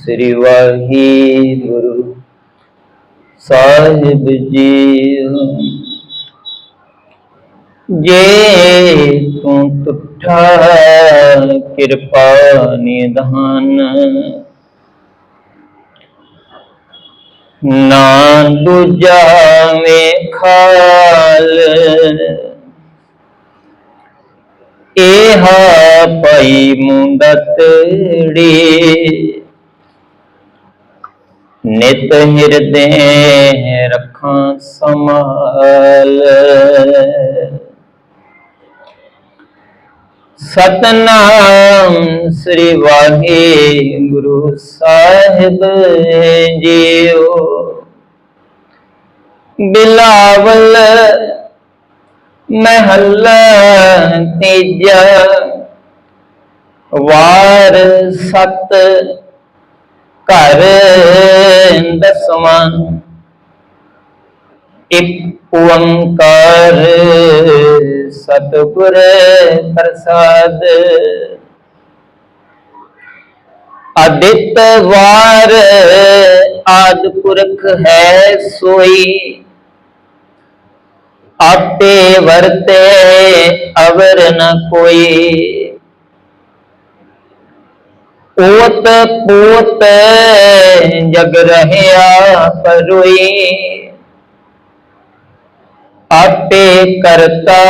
ਸ੍ਰੀ ਵਾਹਿਗੁਰੂ ਸਾਹਿਬ ਜੀ ਜੇ ਤੂੰ ਤੁਠਾ ਕਿਰਪਾ ਨਿਧਾਨ, ਨਾ ਦੂਜਾ ਵੇਖਾਲ ਇਹ ਪਈ ਮੁੰਡਤੜੀ ਨਿਤ ਹਿਰਦੇ ਰੱਖਾਂ ਸਮਾਲ ਸਤਨਾਮ ਸ੍ਰੀ ਵਾਹਿਗੁਰੂ ਸਾਹਿਬ ਜੀਓ। ਬਿਲਾਵਲ ਮਹੱਲਾ ਤੀਜਾ। ਵਾਰ ਸਤ ਘਰ ਦਸਵਾਂ। ਇੱਕ ਓੰਕਾਰ ਸਤਿਗੁਰ ਪ੍ਰਸਾਦ। ਅਦਿਤ ਵਾਰ ਆਦ ਪੁਰਖ ਹੈ ਸੋਈ। ਆਪੇ ਵਰਤੇ ਅਵਰ ਨ ਕੋਈ। ਓਤ ਪੋਤ ਜਗ ਰਹਿਆ ਪਰੋਈ ਆਪੇ ਕਰਤਾ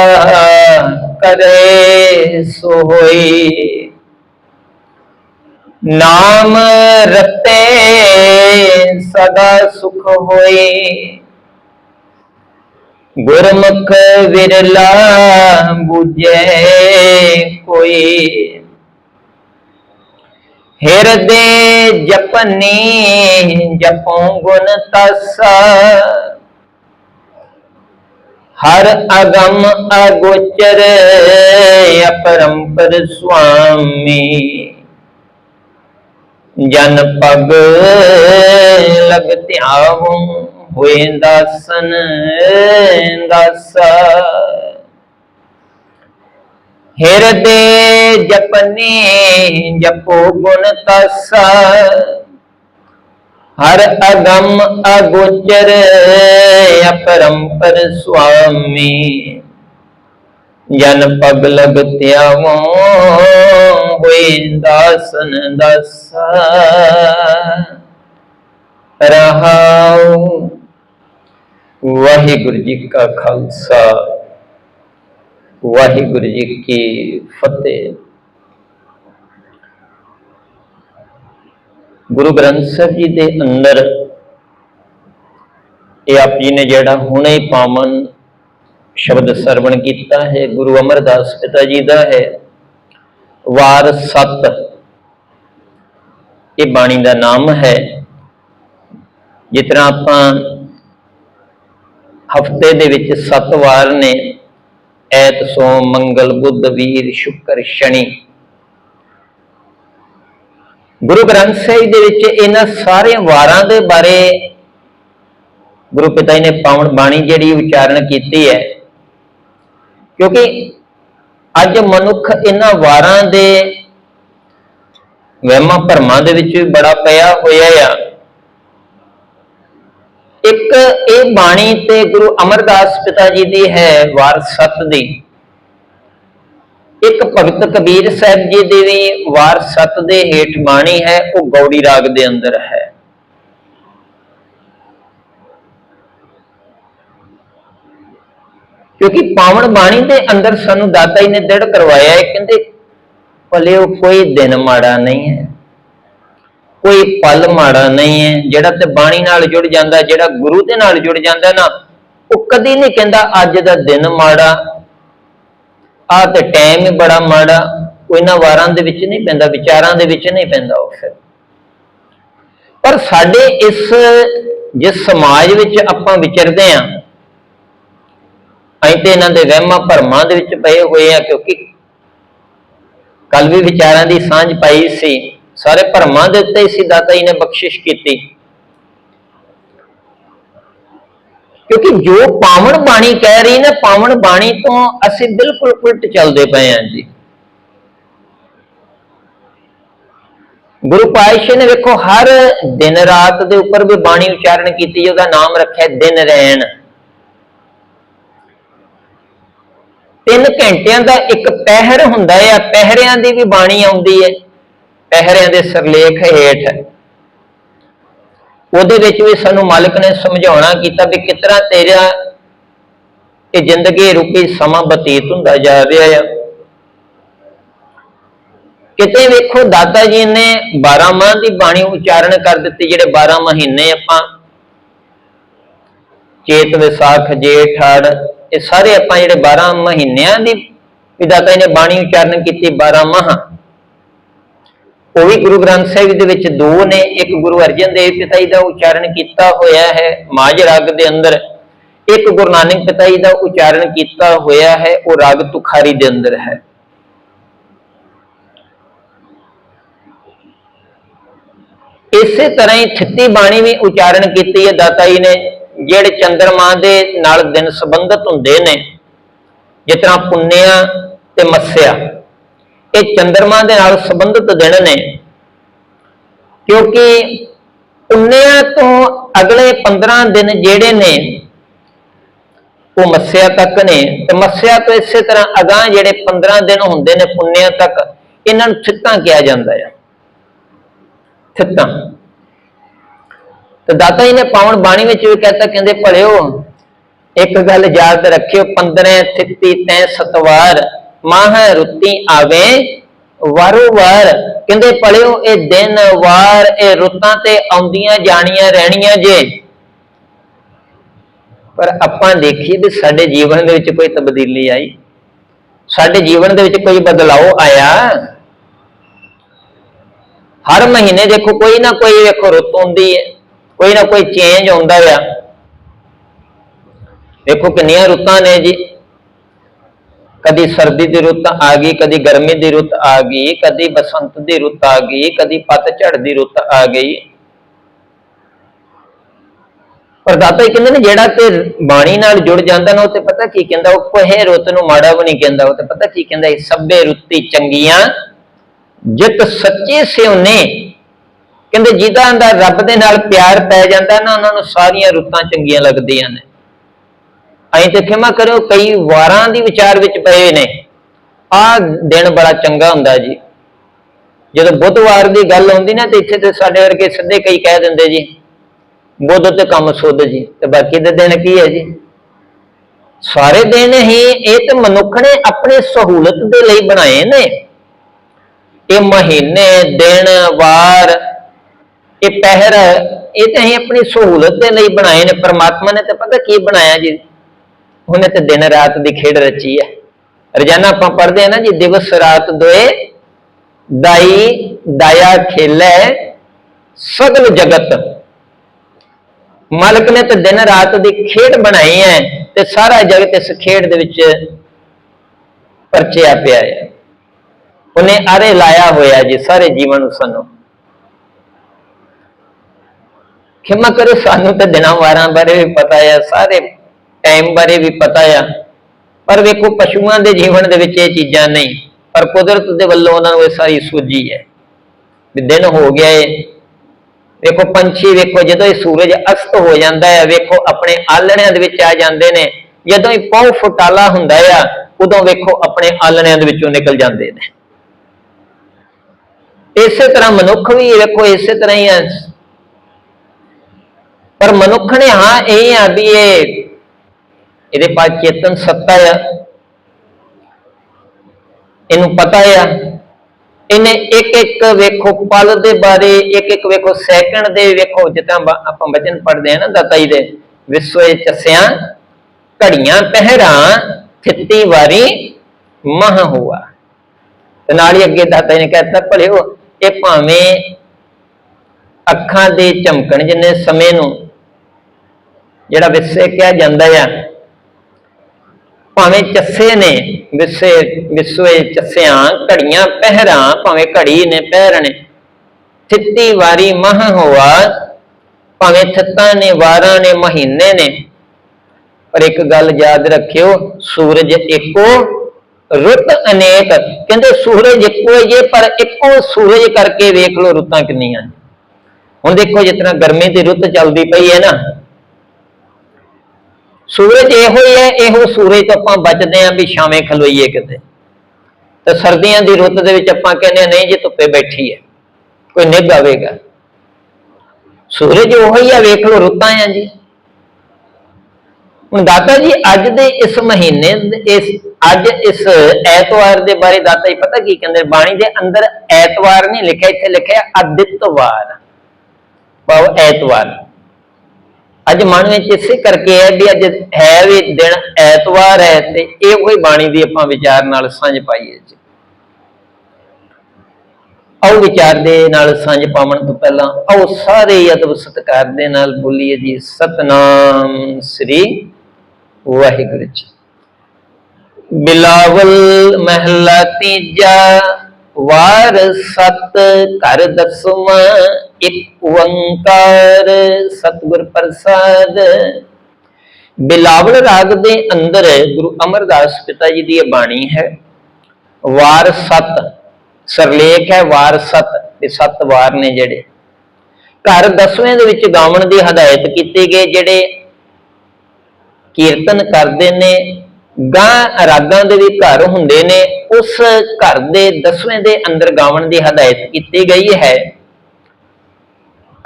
ਕਰੇ ਸੋਈ। ਨਾਮ ਰਤੇ ਸਦਾ ਸੁਖ ਹੋਈ। ਗੁਰਮੁਖ ਵਿਰਲਾ ਬੁਝੇ ਕੋਈ। ਹਿਰਦੇ ਜਪਨੀ, ਜਪੋ ਗੁਣ ਤਸਾ। ਹਰ ਅਗਮ ਅਗੋਚਰ ਅਪਰੰਪਰ ਸੁਆਮੀ। ਜਨ ਪਗ ਲਗ ਧਿਆਵੂ ਹੋਏ ਦਾਸਨ, ਦਾਸਾ। ਹਿਰਦੇ ਜਪਨੀ ਜਪੋ ਗੁਣ ਤਸਾ। ਹਰ ਅਗਮ ਅਗੋਚਰ ਅਪਰੰਪਰ ਸੁਆਮੀ। ਜਨ ਪਗ ਲਗ ਧਿਆਵੋ ਹੋਏ ਦਾਸਨ ਦਸਾ। ਰਹਾਉ। ਵਾਹਿਗੁਰੂ ਜੀ ਕਾ ਖਾਲਸਾ। ਵਾਹਿਗੁਰੂ ਜੀ ਕੀ ਫਤਿਹ। ਗੁਰੂ ਗ੍ਰੰਥ ਸਾਹਿਬ ਜੀ ਦੇ ਅੰਦਰ ਇਹ ਆਪ ਜੀ ਨੇ ਜਿਹੜਾ ਹੁਣੇ ਪਾਵਨ ਸ਼ਬਦ ਸਰਵਣ ਕੀਤਾ ਹੈ, ਗੁਰੂ ਅਮਰਦਾਸ ਪਿਤਾ ਜੀ ਦਾ ਹੈ, ਵਾਰ 7 ਇਹ ਬਾਣੀ ਦਾ ਨਾਮ ਹੈ। ਜਿਸ ਤਰ੍ਹਾਂ ਆਪਾਂ ਹਫ਼ਤੇ ਦੇ ਵਿੱਚ 7 ਵਾਰ ਨੇ ਐਤ ਸੋਮ ਮੰਗਲ ਬੁੱਧ ਵੀਰ ਸ਼ੁੱਕਰ ਸ਼ਨੀ। ਗੁਰੂ ਗ੍ਰੰਥ ਸਾਹਿਬ ਦੇ ਵਿੱਚ ਇਹਨਾਂ ਸਾਰੇ ਵਾਰਾਂ ਦੇ ਬਾਰੇ ਗੁਰੂ ਪਿਤਾ ਜੀ ਨੇ ਪਾਵਨ ਬਾਣੀ ਜਿਹੜੀ ਉਚਾਰਨ ਕੀਤੀ ਹੈ। ਕਿਉਂਕਿ ਅੱਜ ਮਨੁੱਖ ਇਹਨਾਂ ਵਾਰਾਂ ਦੇ ਵਹਿਮਾਂ ਭਰਮਾਂ ਦੇ ਵਿੱਚ ਬੜਾ ਪਿਆ ਹੋਇਆ ਆ। ਇੱਕ ਇਹ ਬਾਣੀ ਤੇ ਗੁਰੂ ਅਮਰਦਾਸ ਪਿਤਾ ਜੀ ਦੀ ਹੈ ਵਾਰ ਦੀ। ਇੱਕ ਭਗਤ ਕਬੀਰ ਸਾਹਿਬ ਜੀ ਦੀ ਵੀ ਵਾਰ ਦੇ ਹੇਠ ਬਾਣੀ ਹੈ, ਉਹ ਗੌੜੀ ਰਾਗ ਦੇ ਅੰਦਰ ਹੈ। ਕਿਉਂਕਿ ਪਾਵਨ ਬਾਣੀ ਦੇ ਅੰਦਰ ਸਾਨੂੰ ਦਾਤਾ ਜੀ ਨੇ ਦ੍ਰਿੜ ਕਰਵਾਇਆ ਹੈ, ਕਹਿੰਦੇ ਭਲੇ ਉਹ ਕੋਈ ਦਿਨ ਮਾੜਾ ਨਹੀਂ ਹੈ। ਕੋਈ ਪਲ ਮਾੜਾ ਨਹੀਂ ਹੈ, ਜਿਹੜਾ ਤੇ ਬਾਣੀ ਨਾਲ ਜੁੜ ਜਾਂਦਾ, ਜਿਹੜਾ ਗੁਰੂ ਦੇ ਨਾਲ ਜੁੜ ਜਾਂਦਾ ਨਾ, ਉਹ ਕਦੀ ਨਹੀਂ ਕਹਿੰਦਾ ਅੱਜ ਦਾ ਦਿਨ ਮਾੜਾ ਆ ਤੇ ਟਾਈਮ ਹੀ ਬੜਾ ਮਾੜਾ, ਉਹ ਇਹਨਾਂ ਵਾਰਾਂ ਦੇ ਵਿੱਚ ਨਹੀਂ ਪੈਂਦਾ, ਵਿਚਾਰਾਂ ਦੇ ਵਿੱਚ ਨਹੀਂ ਪੈਂਦਾ ਉਹ ਫਿਰ। ਪਰ ਸਾਡੇ ਇਸ, ਜਿਸ ਸਮਾਜ ਵਿੱਚ ਆਪਾਂ ਵਿਚਰਦੇ ਆਂ ਅਸੀਂ ਤੇ ਇਹਨਾਂ ਦੇ ਵਹਿਮਾਂ ਭਰਮਾਂ ਦੇ ਵਿੱਚ ਪਏ ਹੋਏ ਆ ਕਿਉਂਕਿ ਕੱਲ ਵੀ ਵਿਚਾਰਾਂ ਦੀ ਸਾਂਝ ਪਾਈ ਸੀ। ਸਾਰੇ ਭਰਮਾਂ ਦੇ ਉੱਤੇ ਸੀ, ਦਾਤਾ ਜੀ ਨੇ ਬਖਸ਼ਿਸ਼ ਕੀਤੀ। ਕਿਉਂਕਿ ਜੋ ਪਾਵਨ ਬਾਣੀ ਕਹਿ ਰਹੀ ਨਾ, ਪਾਵਨ ਬਾਣੀ ਤੋਂ ਅਸੀਂ ਬਿਲਕੁਲ ਉਲਟ ਚੱਲਦੇ ਪਏ ਆਂ ਜੀ। ਗੁਰੂ ਪਾਤਸ਼ਾਹ ਨੇ ਵੇਖੋ, ਹਰ ਦਿਨ ਰਾਤ ਦੇ ਉੱਪਰ ਵੀ ਬਾਣੀ ਉਚਾਰਨ ਕੀਤੀ, ਉਹਦਾ ਨਾਮ ਰੱਖਿਆ ਦਿਨ ਰਹਿਣ ਤਿੰਨ ਘੰਟਿਆਂ ਦਾ ਇੱਕ ਪਹਿਰ ਹੁੰਦਾ ਹੈ ਪਹਿਰਿਆਂ ਦੀ ਵੀ ਬਾਣੀ ਆਉਂਦੀ ਹੈ ਪਹਿਰਿਆਂ ਦੇ ਸਰਲੇਖ ਹੇਠ। ਉਹਦੇ ਵਿੱਚ ਵੀ ਸਾਨੂੰ ਮਾਲਕ ਨੇ ਸਮਝਾਉਣਾ ਕੀਤਾ ਵੀ ਕਿਤਨਾ ਤੇਰਾ ਇਹ ਜ਼ਿੰਦਗੀ ਰੂਪੀ ਸਮਾਂ ਬਤੀਤ ਹੁੰਦਾ ਜਾ ਰਿਹਾ ਹੈ ਕਿਤੇ ਵੇਖੋ ਦਾਦਾ ਜੀ ਨੇ 12 ਮਾਹ ਦੀ ਬਾਣੀ ਉਚਾਰਨ ਕਰ ਦਿੱਤੀ, ਜਿਹੜੇ 12 ਮਹੀਨੇ ਆਪਾਂ ਚੇਤ, ਵਿਸਾਖ, ਜੇਠ ਹੜ ਇਹ ਸਾਰੇ ਆਪਾਂ ਜਿਹੜੇ 12 ਮਹੀਨਿਆਂ ਦੀ ਵੀ ਦਾਤਾ ਜੀ ਨੇ ਬਾਣੀ ਉਚਾਰਨ ਕੀਤੀ 12 ਮਾਹ। ਉਹ ਵੀ ਗੁਰੂ ਗ੍ਰੰਥ ਸਾਹਿਬ ਦੇ ਵਿੱਚ ਦੋ ਨੇ, ਇੱਕ ਗੁਰੂ ਅਰਜਨ ਦੇਵ ਪਿਤਾ ਜੀ ਦਾ ਉਚਾਰਨ ਕੀਤਾ ਹੋਇਆ ਹੈ ਮਾਝ ਰਾਗ ਦੇ ਅੰਦਰ, ਇੱਕ ਗੁਰੂ ਨਾਨਕ ਪਿਤਾ ਜੀ ਦਾ ਉਚਾਰਨ ਕੀਤਾ ਹੋਇਆ ਹੈ, ਉਹ ਰਾਗ ਤੁਖਾਰੀ ਦੇ ਅੰਦਰ ਹੈ। ਇਸੇ ਤਰ੍ਹਾਂ ਹੀ ਛਿੱਤੀ ਬਾਣੀ ਵੀ ਉਚਾਰਨ ਕੀਤੀ ਹੈ ਦਾਤਾ ਜੀ ਨੇ, ਜਿਹੜੇ ਚੰਦਰਮਾ ਦੇ ਨਾਲ ਦਿਨ ਸੰਬੰਧਿਤ ਹੁੰਦੇ ਨੇ, ਜਿਸ ਤਰ੍ਹਾਂ ਪੁੰਨਿਆ ਤੇ ਮੱਸਿਆ। ਇਹ ਚੰਦਰਮਾ ਦੇ ਨਾਲ ਸੰਬੰਧਿਤ ਦਿਨ ਨੇ। ਕਿਉਂਕਿ ਪੁੰਨਿਆ ਤੋਂ ਅਗਲੇ 15 ਦਿਨ ਜਿਹੜੇ ਨੇ, ਉਹ ਮੱਸਿਆ ਤੱਕ ਨੇ। ਤੇ ਮੱਸਿਆ ਤੋਂ ਇਸੇ ਤਰ੍ਹਾਂ ਅਗਾਹ ਜਿਹੜੇ 15 ਦਿਨ ਹੁੰਦੇ ਨੇ ਪੁੰਨਿਆ ਤੱਕ, ਇਹਨਾਂ ਨੂੰ ਥਿੱਤਾਂ ਕਿਹਾ ਜਾਂਦਾ ਹੈ ਥਿੱਤਾਂ। ਤੇ ਦਾਤਾ ਜੀ ਨੇ ਪਾਵਨ ਬਾਣੀ ਵਿੱਚ ਵੀ ਕਹਤਾ, ਕਹਿੰਦੇ ਭਲਿਓ, ਇੱਕ ਗੱਲ ਯਾਦ ਰੱਖਿਓ 15 ਥਿੱਤੀ ਤੈ ਸਤਵਾਰ। ਮਾਹ ਰੁੱਤੀ ਆਵੇ। ਵਾਰੋ ਵਾਰ ਕਹਿੰਦੇ, ਭਲਿਓ, ਇਹ ਦਿਨ ਵਾਰ ਇਹ ਰੁੱਤਾਂ ਤੇ ਆਉਂਦੀਆਂ ਜਾਣੀਆਂ ਰਹਿਣੀਆਂ ਜੇ। ਪਰ ਆਪਾਂ ਦੇਖੀਏ ਵੀ ਸਾਡੇ ਜੀਵਨ ਦੇ ਵਿੱਚ ਕੋਈ ਤਬਦੀਲੀ ਆਈ। ਸਾਡੇ ਜੀਵਨ ਦੇ ਵਿੱਚ ਕੋਈ ਬਦਲਾਅ ਆਇਆ। ਹਰ ਮਹੀਨੇ ਦੇਖੋ, ਕੋਈ ਨਾ ਕੋਈ ਵੇਖੋ ਰੁੱਤ ਆਉਂਦੀ ਹੈ, ਕੋਈ ਨਾ ਕੋਈ ਚੇਂਜ ਆਉਂਦਾ ਆ। ਵੇਖੋ ਕਿੰਨੀਆਂ ਰੁੱਤਾਂ ਨੇ ਜੀ। ਕਦੀ ਸਰਦੀ ਦੀ ਰੁੱਤ ਆ ਗਈ, ਕਦੀ ਗਰਮੀ ਦੀ ਰੁੱਤ ਆ ਗਈ, ਕਦੀ ਬਸੰਤ ਦੀ ਰੁੱਤ ਆ ਗਈ, ਕਦੀ ਪਤਝੜ ਦੀ ਰੁੱਤ ਆ ਗਈ। ਪਰ ਦਾਤਾ ਜੀ ਕਹਿੰਦੇ ਨੇ ਜਿਹੜਾ ਤੇ ਬਾਣੀ ਨਾਲ ਜੁੜ ਜਾਂਦਾ ਨਾ, ਉਹ ਤੇ ਪਤਾ ਕੀ ਕਹਿੰਦਾ, ਉਹ ਕੋਹੇ ਰੁੱਤ ਨੂੰ ਮਾੜਾ ਵੀ ਨਹੀਂ ਕਹਿੰਦਾ, ਉਹ ਤੇ ਪਤਾ ਕੀ ਕਹਿੰਦਾ, ਇਹ ਸਭੇ ਰੁੱਤੀ ਚੰਗੀਆਂ, ਜਿਤ ਸੱਚੇ ਸਿਉਨੇ ਕਹਿੰਦੇ ਜਿਹਦਾ ਦਾ ਰੱਬ ਦੇ ਨਾਲ ਪਿਆਰ ਪੈ ਜਾਂਦਾ ਨਾ, ਉਹਨਾਂ ਨੂੰ ਸਾਰੀਆਂ ਰੁੱਤਾਂ ਚੰਗੀਆਂ ਲੱਗਦੀਆਂ ਨੇ। ਐਂ ਤੇ ਖਿਮਾ ਕਰਿਓ, ਕਈ ਵਾਰਾਂ ਦੀ ਵਿਚਾਰ ਵਿੱਚ ਪਏ ਨੇ। ਆਹ ਦਿਨ ਬੜਾ ਚੰਗਾ ਹੁੰਦਾ ਜੀ। ਜਦੋਂ ਬੁੱਧਵਾਰ ਦੀ ਗੱਲ ਆਉਂਦੀ ਨਾ, ਤੇ ਇੱਥੇ ਤੇ ਸਾਡੇ ਵਰਗੇ ਸਿੱਧੇ ਕਈ ਕਹਿ ਦਿੰਦੇ ਜੀ, ਬੁੱਧ ਤੇ ਕੰਮ ਸੁੱਧ ਜੀ, ਤੇ ਬਾਕੀ ਦੇ ਦਿਨ ਕੀ ਹੈ ਜੀ? ਸਾਰੇ ਦਿਨ ਹੀ ਇਹ ਤੇ ਮਨੁੱਖ ਨੇ ਆਪਣੀ ਸਹੂਲਤ ਦੇ ਲਈ ਬਣਾਏ ਨੇ। ਇਹ ਮਹੀਨੇ, ਦਿਨ, ਵਾਰ, ਇਹ ਪਹਿਰ, ਇਹ ਤੇ ਅਸੀਂ ਆਪਣੀ ਸਹੂਲਤ ਦੇ ਲਈ ਬਣਾਏ ਨੇ। ਪ੍ਰਮਾਤਮਾ ਨੇ ਤਾਂ ਪਤਾ ਕੀ ਬਣਾਇਆ ਜੀ? ਉਹਨੇ ਤੇ ਦਿਨ ਰਾਤ ਦੀ ਖੇਡ ਰਚੀ ਹੈ। ਰੋਜ਼ਾਨਾ ਆਪਾਂ ਪੜ੍ਹਦੇ ਆ ਨਾ ਜੀ, ਦਿਵਸ ਰਾਤ ਦੋਏ ਦਾਈ ਦਾਇਆ ਖੇਲੇ ਸਗਲ ਜਗਤ। ਮਾਲਕ ਨੇ ਤਾਂ ਦਿਨ ਰਾਤ ਦੀ ਖੇਡ ਬਣਾਈ ਹੈ ਤੇ ਸਾਰਾ ਜਗਤ ਇਸ ਖੇਡ ਦੇ ਵਿੱਚ ਪਰਚਿਆ ਪਿਆ ਹੈ। ਉਹਨੇ ਆਰੇ ਲਾਇਆ ਹੋਇਆ ਜੀ ਸਾਰੇ ਜੀਵਨ ਨੂੰ ਸਾਨੂੰ। ਖਿਮਾ ਕਰੋ, ਸਾਨੂੰ ਤੇ ਦਿਨਾਂ ਵਾਰਾਂ ਬਾਰੇ ਵੀ ਪਤਾ ਹੈ, ਸਾਰੇ ਟਾਈਮ ਬਾਰੇ ਵੀ ਪਤਾ ਆ। ਪਰ ਵੇਖੋ, ਪਸ਼ੂਆਂ ਦੇ ਜੀਵਨ ਦੇ ਵਿੱਚ ਇਹ ਚੀਜ਼ਾਂ ਨਹੀਂ। ਪਰ ਕੁਦਰਤ ਦੇ ਵੱਲੋਂ ਉਹਨਾਂ ਨੂੰ ਇਹ ਸਾਰੀ ਸੂਝੀ ਹੈ ਵੀ ਦਿਨ ਹੋ ਗਿਆ ਏ। ਵੇਖੋ, ਪੰਛੀ ਵੇਖੋ, ਜਦੋਂ ਇਹ ਸੂਰਜ ਅਸਤ ਹੋ ਜਾਂਦਾ ਹੈ ਵੇਖੋ, ਆਪਣੇ ਆਲਣਿਆਂ ਦੇ ਵਿੱਚ ਆ ਜਾਂਦੇ ਨੇ। ਜਦੋਂ ਹੀ ਪੌ ਫੁਟਾਲਾ ਹੁੰਦਾ ਆ, ਉਦੋਂ ਵੇਖੋ, ਆਪਣੇ ਆਲਣਿਆਂ ਦੇ ਵਿੱਚੋਂ ਨਿਕਲ ਜਾਂਦੇ ਨੇ। ਇਸੇ ਤਰ੍ਹਾਂ ਮਨੁੱਖ ਵੀ ਵੇਖੋ, ਇਸੇ ਤਰ੍ਹਾਂ ਹੀ ਆ। ਪਰ ਮਨੁੱਖ ਨੇ ਹਾਂ, ਇਹ ਆ ਵੀ ਇਹ ਇਹਦੇ ਪਾਸ ਚੇਤਨ ਸੱਤਾ ਆ। ਇਹਨੂੰ ਪਤਾ ਆ। ਇਹਨੇ ਇੱਕ ਇੱਕ ਵੇਖੋ ਪਲ ਦੇ ਬਾਰੇ ਇੱਕ ਇੱਕ ਵੇਖੋ ਸੈਕਿੰਡ ਦੇ ਵੇਖੋ, ਜਿੱਦਾਂ ਆਪਾਂ ਵਚਨ ਪੜ੍ਹਦੇ ਆ ਨਾ ਦਾਤਾ ਜੀ ਦੇ। ਵਿਸਵੇ ਚਸਿਆਂ, ਘੜੀਆਂ ਪਹਿਰਾਂ, ਥਿੱਤੀ ਵਾਰੀ ਮਹ ਹੁਆ। ਤੇ ਨਾਲ ਹੀ ਅੱਗੇ ਦਾਤਾ ਜੀ ਨੇ ਕਹਿਤਾ ਭਲਿਓ, ਇਹ ਭਾਵੇਂ ਅੱਖਾਂ ਦੇ ਚਮਕਣ ਜਿੰਨੇ ਸਮੇਂ ਨੂੰ, ਜਿਹੜਾ ਵਿਸੇ ਕਿਹਾ ਜਾਂਦਾ ਆ ਭਾਵੇਂ ਚੱਸੇ ਨੇ, ਵਿਸੇ, ਵਿਸਵੇ ਚੱਸਿਆਂ, ਘੜੀਆਂ ਪਹਿਰਾਂ, ਭਾਵੇਂ ਘੜੀ ਨੇ ਪਹਿਰ ਥਿੱਤੀ ਵਾਰੀ ਮਹ ਹੋਆ, ਭਾਵੇਂ ਥਿੱਤਾਂ ਨੇ, ਵਾਰਾਂ ਨੇ, ਮਹੀਨੇ ਨੇ। ਪਰ ਇੱਕ ਗੱਲ ਯਾਦ ਰੱਖਿਓ, ਸੂਰਜ ਇੱਕੋ, ਰੁੱਤ ਅਨੇਕ। ਕਹਿੰਦੇ ਸੂਰਜ ਇੱਕੋ ਹੀ ਹੈ ਪਰ ਇੱਕੋ ਸੂਰਜ ਕਰਕੇ ਵੇਖ ਲਓ ਰੁੱਤਾਂ ਕਿੰਨੀਆਂ ਹੁਣ ਦੇਖੋ ਜਿਤਨਾ ਗਰਮੀ ਦੀ ਰੁੱਤ ਚੱਲਦੀ ਪਈ ਹੈ ਨਾ ਸੂਰਜ ਇਹੋ ਹੀ ਹੈ, ਇਹੋ ਸੂਰਜ ਤੋਂ ਆਪਾਂ ਬਚਦੇ ਆਂ ਵੀ ਛਾਵੇਂ ਖਲੋਈਏ ਕਿਤੇ। ਤੇ ਸਰਦੀਆਂ ਦੀ ਰੁੱਤ ਦੇ ਵਿੱਚ ਆਪਾਂ ਕਹਿੰਦੇ ਨਹੀਂ ਜੀ ਧੁੱਪੇ ਬੈਠੀ ਹੈ, ਕੋਈ ਨਿੱਘ ਆਵੇਗਾ। ਸੂਰਜ ਉਹੋ ਹੀ ਆ ਵੇਖ ਲੋ ਰੁੱਤਾਂ ਆ ਜੀ। ਹੁਣ ਦਾਤਾ ਜੀ, ਅੱਜ ਦੇ ਇਸ ਮਹੀਨੇ ਇਸ, ਅੱਜ ਇਸ ਐਤਵਾਰ ਦੇ ਬਾਰੇ ਦਾਤਾ ਜੀ ਪਤਾ ਕੀ ਕਹਿੰਦੇ ਬਾਣੀ ਦੇ ਅੰਦਰ ਐਤਵਾਰ ਨਹੀਂ ਲਿਖਿਆ, ਇੱਥੇ ਲਿਖਿਆ ਅਦਿੱਤਵਾਰ। ਭਾਵ ਐਤਵਾਰ। ਅੱਜ ਮਨ ਵਿੱਚ ਇਸੇ ਕਰਕੇ ਹੈ ਵੀ ਅੱਜ ਹੈ ਵੀ ਦਿਨ, ਐਤਵਾਰ ਹੈ ਤੇ ਇਹ ਕੋਈ ਬਾਣੀ ਦੀ ਆਪਾਂ ਵਿਚਾਰ ਨਾਲ ਸਾਂਝ ਪਾਈਏ ਜੀ। ਆਓ ਵਿਚਾਰ ਦੇ ਨਾਲ ਸਾਂਝ ਪਾਵਣ ਤੋਂ ਪਹਿਲਾਂ ਆਓ ਸਾਰੇ ਅਦਬ ਸਤਿਕਾਰ ਦੇ ਨਾਲ ਬੋਲੀਏ ਜੀ, ਸਤਨਾਮ ਸ੍ਰੀ ਵਾਹਿਗੁਰੂ ਜੀ। ਬਿਲਾਵਲ ਮਹਿਲਾ ਤੀਜਾ, ਵਾਰ ਸਤ ਕਰ ਦਸਮਾ ਇੱਕ ਓੰਕਾਰ ਸਤਿਗੁਰ ਪ੍ਰਸਾਦ। ਬਿਲਾਵਲ ਰਾਗ ਦੇ ਅੰਦਰ ਗੁਰੂ ਅਮਰਦਾਸ ਪਿਤਾ ਜੀ ਦੀ ਇਹ ਬਾਣੀ ਹੈ, ਵਾਰ ਸਤ। ਸਰਲੇਖ ਹੈ ਵਾਰ ਸਤ ਤੇ ਸੱਤ ਵਾਰ ਨੇ ਜਿਹੜੇ। ਘਰ ਦਸਵੇਂ ਦੇ ਵਿੱਚ ਗਾਵਣ ਦੀ ਹਦਾਇਤ ਕੀਤੀ ਗਈ, ਜਿਹੜੇ ਕੀਰਤਨ ਕਰਦੇ ਨੇ, ਗਾਂ ਰਾਗਾਂ ਦੇ ਵੀ ਘਰ ਹੁੰਦੇ ਨੇ, ਉਸ ਘਰ ਦੇ ਦਸਵੇਂ ਦੇ ਅੰਦਰ ਗਾਵਣ ਦੀ ਹਦਾਇਤ ਕੀਤੀ ਗਈ ਹੈ।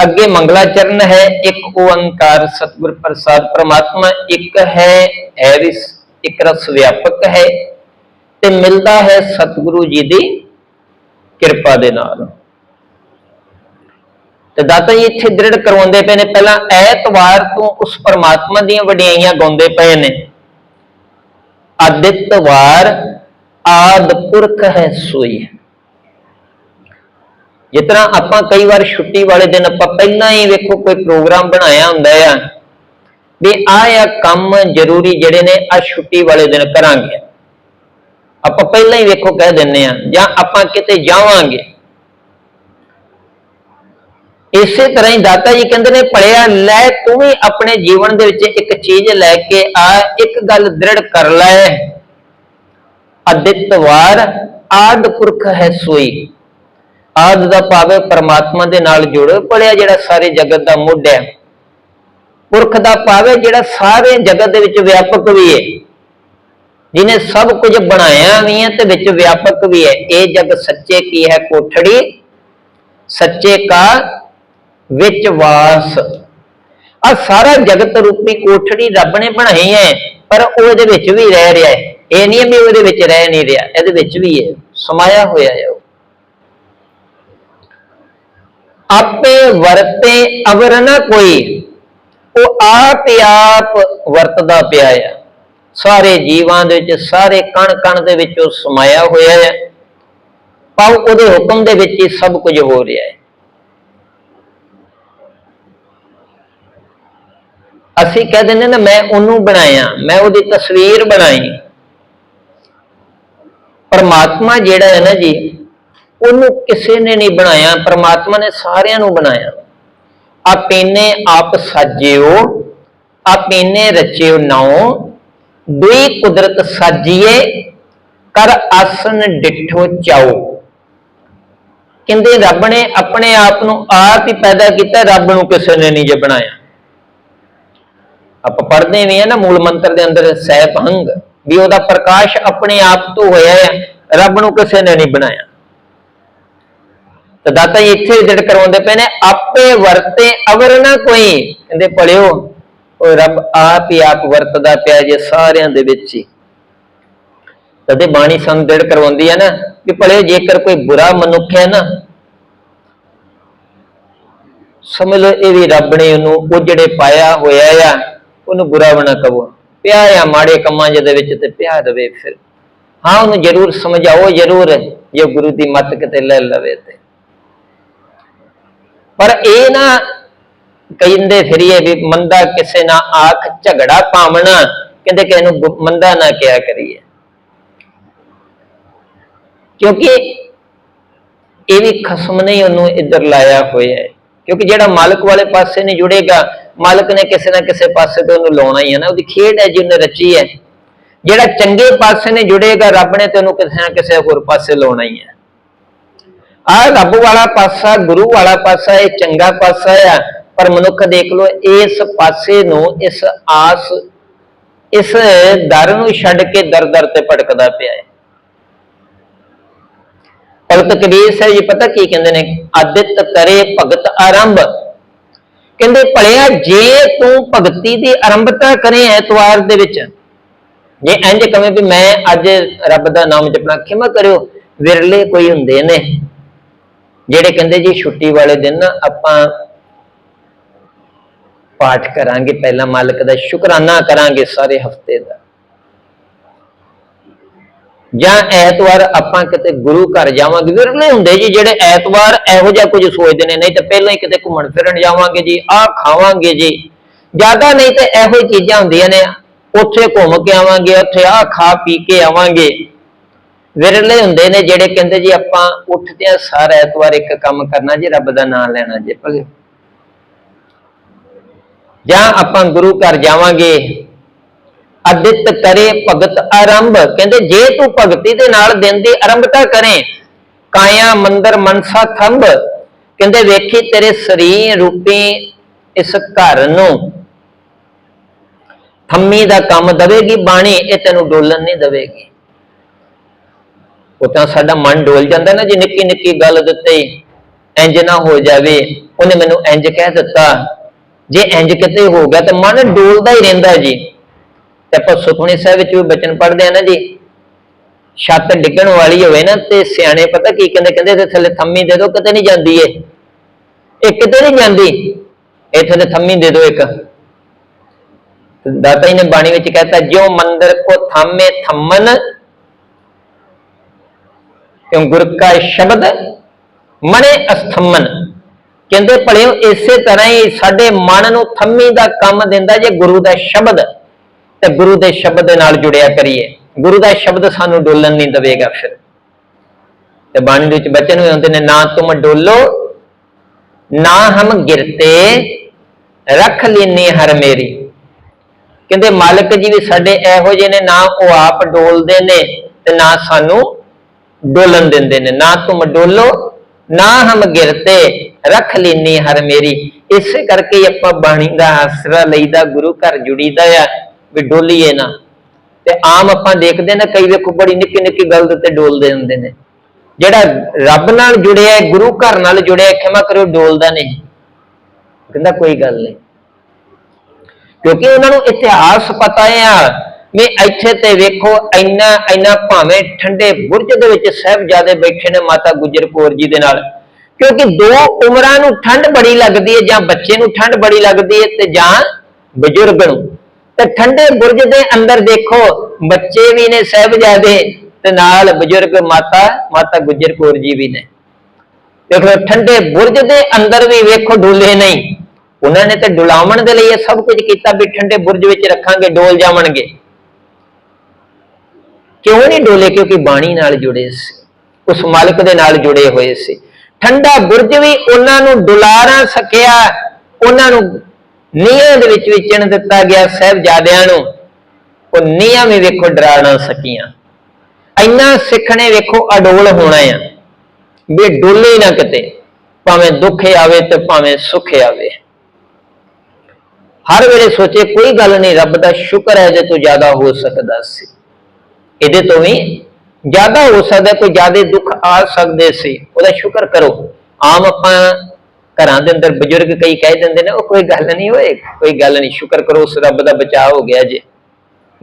ਅੱਗੇ ਮੰਗਲਾ ਚਰਨ ਹੈ, ਇੱਕ ਓੰਕਾਰ ਸਤਿਗੁਰ ਪ੍ਰਸਾਦ ਪ੍ਰਮਾਤਮਾ, ਇੱਕ ਹੈ ਹੈ ਇੱਕ ਰਸ ਵਿਆਪਕ ਹੈ ਤੇ ਮਿਲਦਾ ਹੈ ਸਤਿਗੁਰੂ ਜੀ ਦੀ ਕਿਰਪਾ ਦੇ ਨਾਲ। ਤੇ ਦਾਤਾ ਜੀ ਇੱਥੇ ਦ੍ਰਿੜ ਕਰਵਾਉਂਦੇ ਪਏ ਨੇ, ਪਹਿਲਾਂ ਐਤਵਾਰ ਤੋਂ ਉਸ ਪਰਮਾਤਮਾ ਦੀਆਂ ਵਡਿਆਈਆਂ ਗਾਉਂਦੇ ਪਏ ਨੇ। ਆਦਿਤਵਾਰ ਆਦ ਪੁਰਖ ਹੈ ਸੋਈ। ਜਿਸ ਤਰ੍ਹਾਂ ਆਪਾਂ ਕਈ ਵਾਰ ਛੁੱਟੀ ਵਾਲੇ ਦਿਨ ਆਪਾਂ ਪਹਿਲਾਂ ਹੀ ਵੇਖੋ ਕੋਈ ਪ੍ਰੋਗਰਾਮ ਬਣਾਇਆ ਹੁੰਦਾ ਆ, ਵੀ ਆਹ ਆ ਕੰਮ ਜ਼ਰੂਰੀ ਜਿਹੜੇ ਨੇ ਆ ਛੁੱਟੀ ਵਾਲੇ ਦਿਨ ਕਰਾਂਗੇ। ਆਪਾਂ ਪਹਿਲਾਂ ਹੀ ਵੇਖੋ ਕਹਿ ਦਿੰਨੇ ਆ, ਜਾਂ ਆਪਾਂ ਕਿਤੇ ਜਾਵਾਂਗੇ। ਇਸੇ ਤਰ੍ਹਾਂ ਹੀ ਦਾਤਾ ਜੀ ਕਹਿੰਦੇ ਨੇ ਪੜਿਆ ਲੈ ਤੂੰ ਵੀ ਆਪਣੇ ਜੀਵਨ ਦੇ ਵਿੱਚ ਇੱਕ ਚੀਜ਼ ਲੈ ਕੇ ਆ, ਇੱਕ ਗੱਲ ਦ੍ਰਿੜ ਕਰ ਲੈ। ਅਦਿਤਵਾਰ ਆਦ ਪੁਰਖ ਹੈ ਸੋਈ। ਆਦ ਦਾ ਭਾਵੇਂ ਪਰਮਾਤਮਾ ਦੇ ਨਾਲ ਜੁੜ ਪੜਿਆ ਜਿਹੜਾ ਸਾਰੇ ਜਗਤ ਦਾ ਮੁੱਢ ਹੈ। ਪੁਰਖ ਦਾ ਭਾਵੇਂ ਜਿਹੜਾ ਸਾਰੇ ਜਗਤ ਦੇ ਵਿੱਚ ਵਿਆਪਕ ਵੀ ਹੈ। ਜਿਨੇ ਸਭ ਕੁਝ ਬਣਾਇਆ ਵੀ ਹੈ ਤੇ ਵਿੱਚ ਵਿਆਪਕ ਵੀ ਹੈ। ਇਹ ਜਗ ਸੱਚੇ ਕੀ ਹੈ ਕੋਠੜੀ? ਸੱਚੇ ਕਾ ਵਿੱਚ ਵਾਸ। ਆ ਸਾਰਾ ਜਗਤ ਰੂਪੀ ਕੋਠੜੀ ਰੱਬ ਨੇ ਬਣਾਈ ਹੈ, ਪਰ ਉਹ ਇਹਦੇ ਵਿੱਚ ਵੀ ਰਹਿ ਰਿਹਾ ਹੈ। ਇਹ ਨਹੀਂ ਹੈ ਵੀ ਉਹਦੇ ਵਿੱਚ ਰਹਿ ਨਹੀਂ ਰਿਹਾ, ਇਹਦੇ ਵਿੱਚ ਵੀ ਹੈ ਸਮਾਇਆ ਹੋਇਆ ਹੈ ਉਹ ਆਪੇ ਵਰਤੇ ਅਵਰ ਨਾ ਕੋਈ। ਉਹ ਆਪ ਆਪ ਵਰਤਦਾ ਪਿਆ ਹੈ। ਸਾਰੇ ਜੀਵਾਂ ਦੇ ਵਿੱਚ, ਸਾਰੇ ਕਣ ਕਣ ਦੇ ਵਿੱਚ ਉਹ ਸਮਾਇਆ ਹੋਇਆ ਹੈ। ਪਾਉ ਉਹਦੇ ਹੁਕਮ ਦੇ ਵਿੱਚ ਹੀ ਸਭ ਕੁਝ ਹੋ ਰਿਹਾ ਹੈ। ਅਸੀਂ ਕਹਿ ਦਿੰਦੇ ਨਾ, ਮੈਂ ਉਹਨੂੰ ਬਣਾਇਆ, ਮੈਂ ਉਹਦੀ ਤਸਵੀਰ ਬਣਾਈ। ਪਰਮਾਤਮਾ ਜਿਹੜਾ ਹੈ ਨਾ ਜੀ ਉਹਨੂੰ ਕਿਸੇ ਨੇ ਨਹੀਂ ਬਣਾਇਆ, ਪਰਮਾਤਮਾ ਨੇ ਸਾਰਿਆਂ ਨੂੰ ਬਣਾਇਆ। ਆਪੇਨੇ ਆਪ ਸਾਜਿਓ ਆਪੇਨੇ ਰਚਿਓ ਨਾਉ ਦੁਈ ਕੁਦਰਤ ਸਾਜੀਏ, ਕਰ ਆਸਨ ਡਿਠੋ ਚਾਓ ਕਹਿੰਦੇ ਰੱਬ ਨੇ ਆਪਣੇ ਆਪ ਨੂੰ ਆਪ ਹੀ ਪੈਦਾ ਕੀਤਾ, ਰੱਬ ਨੂੰ ਕਿਸੇ ਨੇ ਨਹੀਂ ਜੇ ਬਣਾਇਆ। ਆਪਾਂ ਪੜ੍ਹਦੇ ਵੀ ਆ ਨਾ ਮੂਲ ਮੰਤਰ ਦੇ ਅੰਦਰ ਸਹਿਭੰਗ ਵੀ ਉਹਦਾ ਪ੍ਰਕਾਸ਼ ਆਪਣੇ ਆਪ ਤੋਂ ਹੋਇਆ ਹੈ ਰੱਬ ਨੂੰ ਕਿਸੇ ਨੇ ਨਹੀਂ ਬਣਾਇਆ। ਤਾਂ ਦਾਤਾ ਜੀ ਇੱਥੇ ਵੀ ਜਿਹੜਾ ਕਰਵਾਉਂਦੇ ਪਏ ਨੇ, ਆਪੇ ਵਰਤੇ ਅਵਰ ਨਾ ਕੋਈ। ਕਹਿੰਦੇ, ਭਲਿਓ ਉਹ ਰੱਬ ਆਪ ਹੀ ਆਪ ਵਰਤਦਾ ਪਿਆ ਜੇ ਸਾਰਿਆਂ ਦੇ ਵਿੱਚ ਹੀ। ਤਦੇ ਬਾਣੀ ਸਾਨੂੰ ਦ੍ਰਿੜ ਕਰਵਾਉਂਦੀ ਹੈ ਨਾ, ਕਿ ਭਲੇ ਜੇਕਰ ਕੋਈ ਬੁਰਾ ਮਨੁੱਖ ਹੈ ਨਾ, ਸਮਝ ਲਓ ਇਹ ਵੀ ਰੱਬ ਨੇ ਉਹਨੂੰ ਉਹ ਜਿਹੜੇ ਪਾਇਆ ਹੋਇਆ ਆ, ਉਹਨੂੰ ਬੁਰਾ ਬਣਾ ਕਹੋ। ਪਿਆ ਆ ਮਾੜੇ ਕੰਮਾਂ ਜਿਹਦੇ ਵਿੱਚ ਤੇ ਪਿਆ ਰਵੇ ਫਿਰ। ਹਾਂ, ਉਹਨੂੰ ਜ਼ਰੂਰ ਸਮਝਾਓ, ਜ਼ਰੂਰ, ਜੇ ਗੁਰੂ ਦੀ ਮੱਤ ਕਿਤੇ ਲੈ ਲਵੇ ਤੇ। ਪਰ ਇਹ ਨਾ ਕਹਿੰਦੇ ਫਿਰੀਏ ਵੀ ਮੰਦਾ ਕਿਸੇ ਨਾਲ ਆਖ ਝਗੜਾ ਪਾਵਣਾ, ਕਹਿੰਦੇ ਕਿਸੇ ਨੂੰ ਮੰਦਾ ਨਾ ਕਿਹਾ ਕਰੀਏ। ਕਿਉਂਕਿ ਇਹ ਵੀ ਖਸਮ ਨੇ ਉਹਨੂੰ ਇੱਧਰ ਲਾਇਆ ਹੋਇਆ ਹੈ। ਕਿਉਂਕਿ ਜਿਹੜਾ ਮਾਲਕ ਵਾਲੇ ਪਾਸੇ ਨਹੀਂ ਜੁੜੇਗਾ, ਮਾਲਕ ਨੇ ਕਿਸੇ ਨਾ ਕਿਸੇ ਪਾਸੇ ਤੋਂ ਉਹਨੂੰ ਲਾਉਣਾ ਹੀ ਹੈ ਨਾ। ਉਹਦੀ ਖੇਡ ਹੈ ਜਿਹਨੇ ਰਚੀ ਹੈ। ਜਿਹੜਾ ਚੰਗੇ ਪਾਸੇ ਨੇ ਜੁੜੇਗਾ, ਰੱਬ ਨੇ ਤੈਨੂੰ ਕਿਸੇ ਨਾ ਕਿਸੇ ਹੋਰ ਪਾਸੇ ਲਾਉਣਾ ਹੀ ਹੈ। ਆ ਰੱਬ ਵਾਲਾ ਪਾਸਾ, ਗੁਰੂ ਵਾਲਾ ਪਾਸਾ, ਇਹ ਚੰਗਾ ਪਾਸਾ ਆ। ਪਰ ਮਨੁੱਖ ਦੇਖ ਲੋ ਇਸ ਪਾਸੇ ਨੂੰ, ਇਸ ਆਸ, ਇਸ ਦਰ ਨੂੰ ਛੱਡ ਕੇ ਦਰ ਦਰ ਤੇ ਭਟਕਦਾ ਪਿਆ ਹੈ। ਭਗਤ ਕਬੀਰ ਸਾਹਿਬ ਜੀ, ਪਤਾ ਕੀ ਕਹਿੰਦੇ ਨੇ? ਆਦਿਤ ਕਰੇ ਭਗਤ ਆਰੰਭ। ਕਹਿੰਦੇ, ਭਲਿਆ, ਜੇ ਤੂੰ ਭਗਤੀ ਦੀ ਆਰੰਭਤਾ ਕਰੇ ਐਤਵਾਰ ਦੇ ਵਿੱਚ, ਜੇ ਇੰਜ ਕਵੇਂ ਵੀ ਮੈਂ ਅੱਜ ਰੱਬ ਦਾ ਨਾਮ ਜਪਣਾ, ਖਿਮਾ ਕਰਿਓ, ਵਿਰਲੇ ਕੋਈ ਹੁੰਦੇ ਨੇ। ਜਿਹੜੇ ਕਹਿੰਦੇ ਜੀ ਛੁੱਟੀ ਵਾਲੇ ਦਿਨ ਨਾ ਆਪਾਂ ਪਾਠ ਕਰਾਂਗੇ, ਪਹਿਲਾਂ ਮਾਲਕ ਦਾ ਸ਼ੁਕਰਾਨਾ ਕਰਾਂਗੇ ਸਾਰੇ ਹਫ਼ਤੇ ਦਾ। ਜਾਂ ਐਤਵਾਰ ਆਪਾਂ ਕਿਤੇ ਗੁਰੂ ਘਰ ਜਾਵਾਂਗੇ, ਵਿਰਲੇ ਹੁੰਦੇ ਜੀ ਜਿਹੜੇ ਐਤਵਾਰ ਇਹੋ ਜਿਹਾ ਕੁਝ ਸੋਚਦੇ ਨੇ, ਨਹੀਂ ਤਾਂ ਪਹਿਲਾਂ ਹੀ ਕਿਤੇ ਘੁੰਮਣ ਫਿਰਨ ਜਾਵਾਂਗੇ ਜੀ, ਆਹ ਖਾਵਾਂਗੇ ਜੀ। ਜ਼ਿਆਦਾ ਨਹੀਂ ਤੇ ਇਹੋ ਹੀ ਚੀਜ਼ਾਂ ਹੁੰਦੀਆਂ ਨੇ, ਉੱਥੇ ਘੁੰਮ ਕੇ ਆਵਾਂਗੇ, ਉੱਥੇ ਆਹ ਖਾ ਪੀ ਕੇ ਆਵਾਂਗੇ। ਵਿਰਲੇ ਹੁੰਦੇ ਨੇ ਜਿਹੜੇ ਕਹਿੰਦੇ ਜੀ ਆਪਾਂ ਉੱਠਦੇ ਆ ਸਾਰਾ ਐਤਵਾਰ ਇੱਕ ਕੰਮ ਕਰਨਾ ਜੀ, ਰੱਬ ਦਾ ਨਾਮ ਲੈਣਾ ਜੀ ਭਲੇ ਜਾਂ ਆਪਾਂ ਗੁਰੂ ਘਰ ਜਾਵਾਂਗੇ। ਅਦਿਤ ਕਰੇ ਭਗਤ ਆਰੰਭ। ਕਹਿੰਦੇ ਜੇ ਤੂੰ ਭਗਤੀ ਦੇ ਨਾਲ ਦਿਨ ਦੀ ਆਰੰਭਤਾ ਕਰੇ, ਕਾਇਆ ਮੰਦਰ ਮਨਸਾ ਥੰਬ ਕਹਿੰਦੇ ਵੇਖੀ ਤੇਰੇ ਸਰੀਰ ਰੂਪੀ ਇਸ ਘਰ ਨੂੰ। ਥੰਮੀ ਦਾ ਕੰਮ ਦਵੇਗੀ ਬਾਣੀ, ਇਹ ਤੈਨੂੰ ਡੋਲਣ ਨਹੀਂ ਦਵੇਗੀ। ਉਹ ਸਾਡਾ ਮਨ ਡੋਲ ਜਾਂਦਾ ਨਾ ਜੀ ਨਿੱਕੀ ਨਿੱਕੀ ਗੱਲ ਦੇ ਉੱਤੇ ਇੰਜ ਨਾ ਹੋ ਜਾਵੇ। ਉਹਨੇ ਮੈਨੂੰ ਇੰਜ ਕਹਿ ਦਿੱਤਾ। ਜੇ ਇੰਜ ਕਿਤੇ ਹੋ ਗਿਆ ਤਾਂ ਮਨ ਡੋਲਦਾ ਹੀ ਰਹਿੰਦਾ ਜੀ। ਤੇ ਆਪਾਂ ਸੁਖਮਨੀ ਸਾਹਿਬ ਵਿੱਚ ਵੀ ਬਚਨ ਪੜ੍ਹਦੇ ਆ ਨਾ ਜੀ। ਛੱਤ ਡਿੱਗਣ ਵਾਲੀ ਹੋਵੇ ਨਾ ਤੇ ਸਿਆਣੇ ਪਤਾ ਕੀ ਕਹਿੰਦੇ ਕਹਿੰਦੇ ਤੇ ਥੱਲੇ ਥੰਮੀ ਦੇ ਦਿਓ, ਕਿਤੇ ਨਹੀਂ ਜਾਂਦੀ ਏ ਇਹ ਕਿਤੇ ਨਹੀਂ ਜਾਂਦੀ। ਇਹ ਥੱਲੇ ਥੰਮੀ ਦੇ ਦਿਓ ਇੱਕ। ਦਾਤਾ ਜੀ ਨੇ ਬਾਣੀ ਵਿੱਚ ਕਹਿਤਾ, ਜਿਉ ਮੰਦਰ ਕੋ ਥਾਮੇ ਥੰਮਨ ਕਿਉਂ ਗੁਰ ਕਾ ਸ਼ਬਦ ਮਨੇ ਅਸਥਮਨ? ਕਹਿੰਦੇ ਭਲਿਓ ਇਸੇ ਤਰ੍ਹਾਂ ਹੀ ਸਾਡੇ ਮਨ ਨੂੰ ਥੰਮੀ ਦਾ ਕੰਮ ਦਿੰਦਾ ਜੇ ਗੁਰੂ ਦਾ ਸ਼ਬਦ। ਤੇ ਗੁਰੂ ਦੇ ਸ਼ਬਦ ਦੇ ਨਾਲ ਜੁੜਿਆ ਕਰੀਏ। ਗੁਰੂ ਦਾ ਸ਼ਬਦ ਸਾਨੂੰ ਡੋਲਣ ਨਹੀਂ ਦੇਵੇਗਾ ਫਿਰ। ਤੇ ਬਾਣੀ ਦੇ ਵਿੱਚ ਬਚਨ ਹੋਏ ਹੁੰਦੇ ਨੇ, ਨਾ ਤੁਮ ਡੋਲੋ, ਨਾ ਹਮ ਗਿਰਤੇ, ਰੱਖ ਲੈਨੇ ਹਰ ਮੇਰੀ। ਕਹਿੰਦੇ ਮਾਲਕ ਜੀ ਵੀ ਸਾਡੇ ਇਹੋ ਜਿਹੇ ਨੇ, ਨਾ ਉਹ ਆਪ ਡੋਲਦੇ ਨੇ ਤੇ ਨਾ ਸਾਨੂੰ ਡੋਲਣ ਦਿੰਦੇ ਨੇ। ਨਾ ਤੁਮ ਡੋਲੋ, ਨਾ ਹਮ ਗਿਰਤੇ ਰੱਖ ਲੈਨੀ ਹਰ ਮੇਰੀ। ਇਸੇ ਕਰਕੇ ਆਪਾਂ ਬਾਣੀ ਦਾ ਆਸਰਾ ਲਈਦਾ, ਗੁਰੂ ਘਰ ਜੁੜੀਦਾ ਆ, ਵੀ ਡੋਲੀਏ ਨਾ। ਤੇ ਆਮ ਆਪਾਂ ਦੇਖਦੇ ਨਾ, ਕਈ ਵੇਖੋ ਬੜੀ ਨਿੱਕੀ ਨਿੱਕੀ ਗੱਲ ਦੇ ਉੱਤੇ ਡੋਲਦੇ ਹੁੰਦੇ ਨੇ। ਜਿਹੜਾ ਰੱਬ ਨਾਲ ਜੁੜਿਆ ਗੁਰੂ ਘਰ ਨਾਲ ਜੁੜਿਆ ਖਿਮਾ ਕਰੋ ਡੋਲਦਾ ਨਹੀਂ। ਕਹਿੰਦਾ ਕੋਈ ਗੱਲ ਨਹੀਂ। ਕਿਉਂਕਿ ਉਹਨਾਂ ਨੂੰ ਇਤਿਹਾਸ ਪਤਾ ਆ ਵੀ ਇੱਥੇ ਤੇ ਵੇਖੋ ਇੰਨਾ ਇੰਨਾ ਭਾਵੇਂ ਠੰਡੇ ਬੁਰਜ ਦੇ ਵਿੱਚ ਸਾਹਿਬਜ਼ਾਦੇ ਬੈਠੇ ਨੇ ਮਾਤਾ ਗੁਜਰ ਕੌਰ ਜੀ ਦੇ ਨਾਲ। ਕਿਉਂਕਿ ਦੋ ਉਮਰਾਂ ਨੂੰ ਠੰਡ ਬੜੀ ਲੱਗਦੀ ਹੈ ਜਾਂ ਬੱਚੇ ਨੂੰ ਠੰਡ ਬੜੀ ਲੱਗਦੀ ਹੈ ਤੇ ਜਾਂ ਬਜ਼ੁਰਗ ਨੂੰ। ਤੇ ਠੰਡੇ ਬੁਰਜ ਦੇ ਅੰਦਰ ਦੇਖੋ, ਬੱਚੇ ਵੀ ਨੇ ਸਾਹਿਬਜ਼ਾਦੇ ਤੇ ਨਾਲ ਬਜ਼ੁਰਗ ਮਾਤਾ ਮਾਤਾ ਗੁਜਰ ਕੌਰ ਜੀ ਵੀ ਨੇ। ਦੇਖੋ, ਠੰਡੇ ਬੁਰਜ ਦੇ ਅੰਦਰ ਵੀ ਵੇਖੋ ਡੋਲੇ ਨਹੀਂ। ਉਹਨਾਂ ਨੇ ਤੇ ਡੁਲਾਵਣ ਦੇ ਲਈ ਇਹ ਸਭ ਕੁਝ ਕੀਤਾ ਵੀ ਠੰਡੇ ਬੁਰਜ ਵਿੱਚ ਰੱਖਾਂਗੇ, ਡੋਲ ਜਾਵਣਗੇ। ਕਿਉਂ ਨਹੀਂ ਡੋਲੇ? ਕਿਉਂਕਿ ਬਾਣੀ ਨਾਲ ਜੁੜੇ ਸੀ। ਉਸ ਮਾਲਕ ਦੇ ਨਾਲ ਜੁੜੇ ਹੋਏ ਸੀ। ਠੰਡਾ ਬੁਰਜ ਵੀ ਉਹਨਾਂ ਨੂੰ ਡੁਲਾਰਾ ਸਕਿਆ। ਉਹਨਾਂ ਨੂੰ ਨੀਹਾਂ ਦੇ ਵਿੱਚ ਵਿਚਣ ਦਿੱਤਾ ਗਿਆ ਸਾਹਿਬਜ਼ਾਦਿਆਂ ਨੂੰ। ਉਹ ਨੀਹਾਂ ਵੀ ਵੇਖੋ ਡਰਾ ਨਾ ਸਕੀਆਂ। ਇੰਨਾ ਸਿੱਖਣੇ ਵੇਖੋ ਅਡੋਲ ਹੋਣਾ ਆ। ਵੀ ਡੋਲੇ ਨਾ ਕਿਤੇ। ਭਾਵੇਂ ਦੁੱਖ ਆਵੇ ਤੇ ਭਾਵੇਂ ਸੁੱਖ ਆਵੇ। ਹਰ ਵੇਲੇ ਸੋਚੇ, ਕੋਈ ਗੱਲ ਨਹੀਂ, ਰੱਬ ਦਾ ਸ਼ੁਕਰ ਹੈ ਜੇ ਤੋਂ ਜ਼ਿਆਦਾ ਹੋ ਸਕਦਾ ਸੀ। ਇਹਦੇ ਤੋਂ ਵੀ ਜ਼ਿਆਦਾ ਹੋ ਸਕਦਾ, ਕੋਈ ਜ਼ਿਆਦਾ ਦੁੱਖ ਆ ਸਕਦੇ ਸੀ, ਉਹਦਾ ਸ਼ੁਕਰ ਕਰੋ। ਆਮ ਆਪਾਂ ਘਰਾਂ ਦੇ ਅੰਦਰ ਬਜ਼ੁਰਗ ਕਈ ਕਹਿ ਦਿੰਦੇ ਨੇ, ਉਹ ਕੋਈ ਗੱਲ ਨਹੀਂ ਹੋਏ ਕੋਈ ਗੱਲ ਨਹੀਂ, ਸ਼ੁਕਰ ਕਰੋ ਉਸ ਰੱਬ ਦਾ ਬਚਾਅ ਹੋ ਗਿਆ ਜੇ।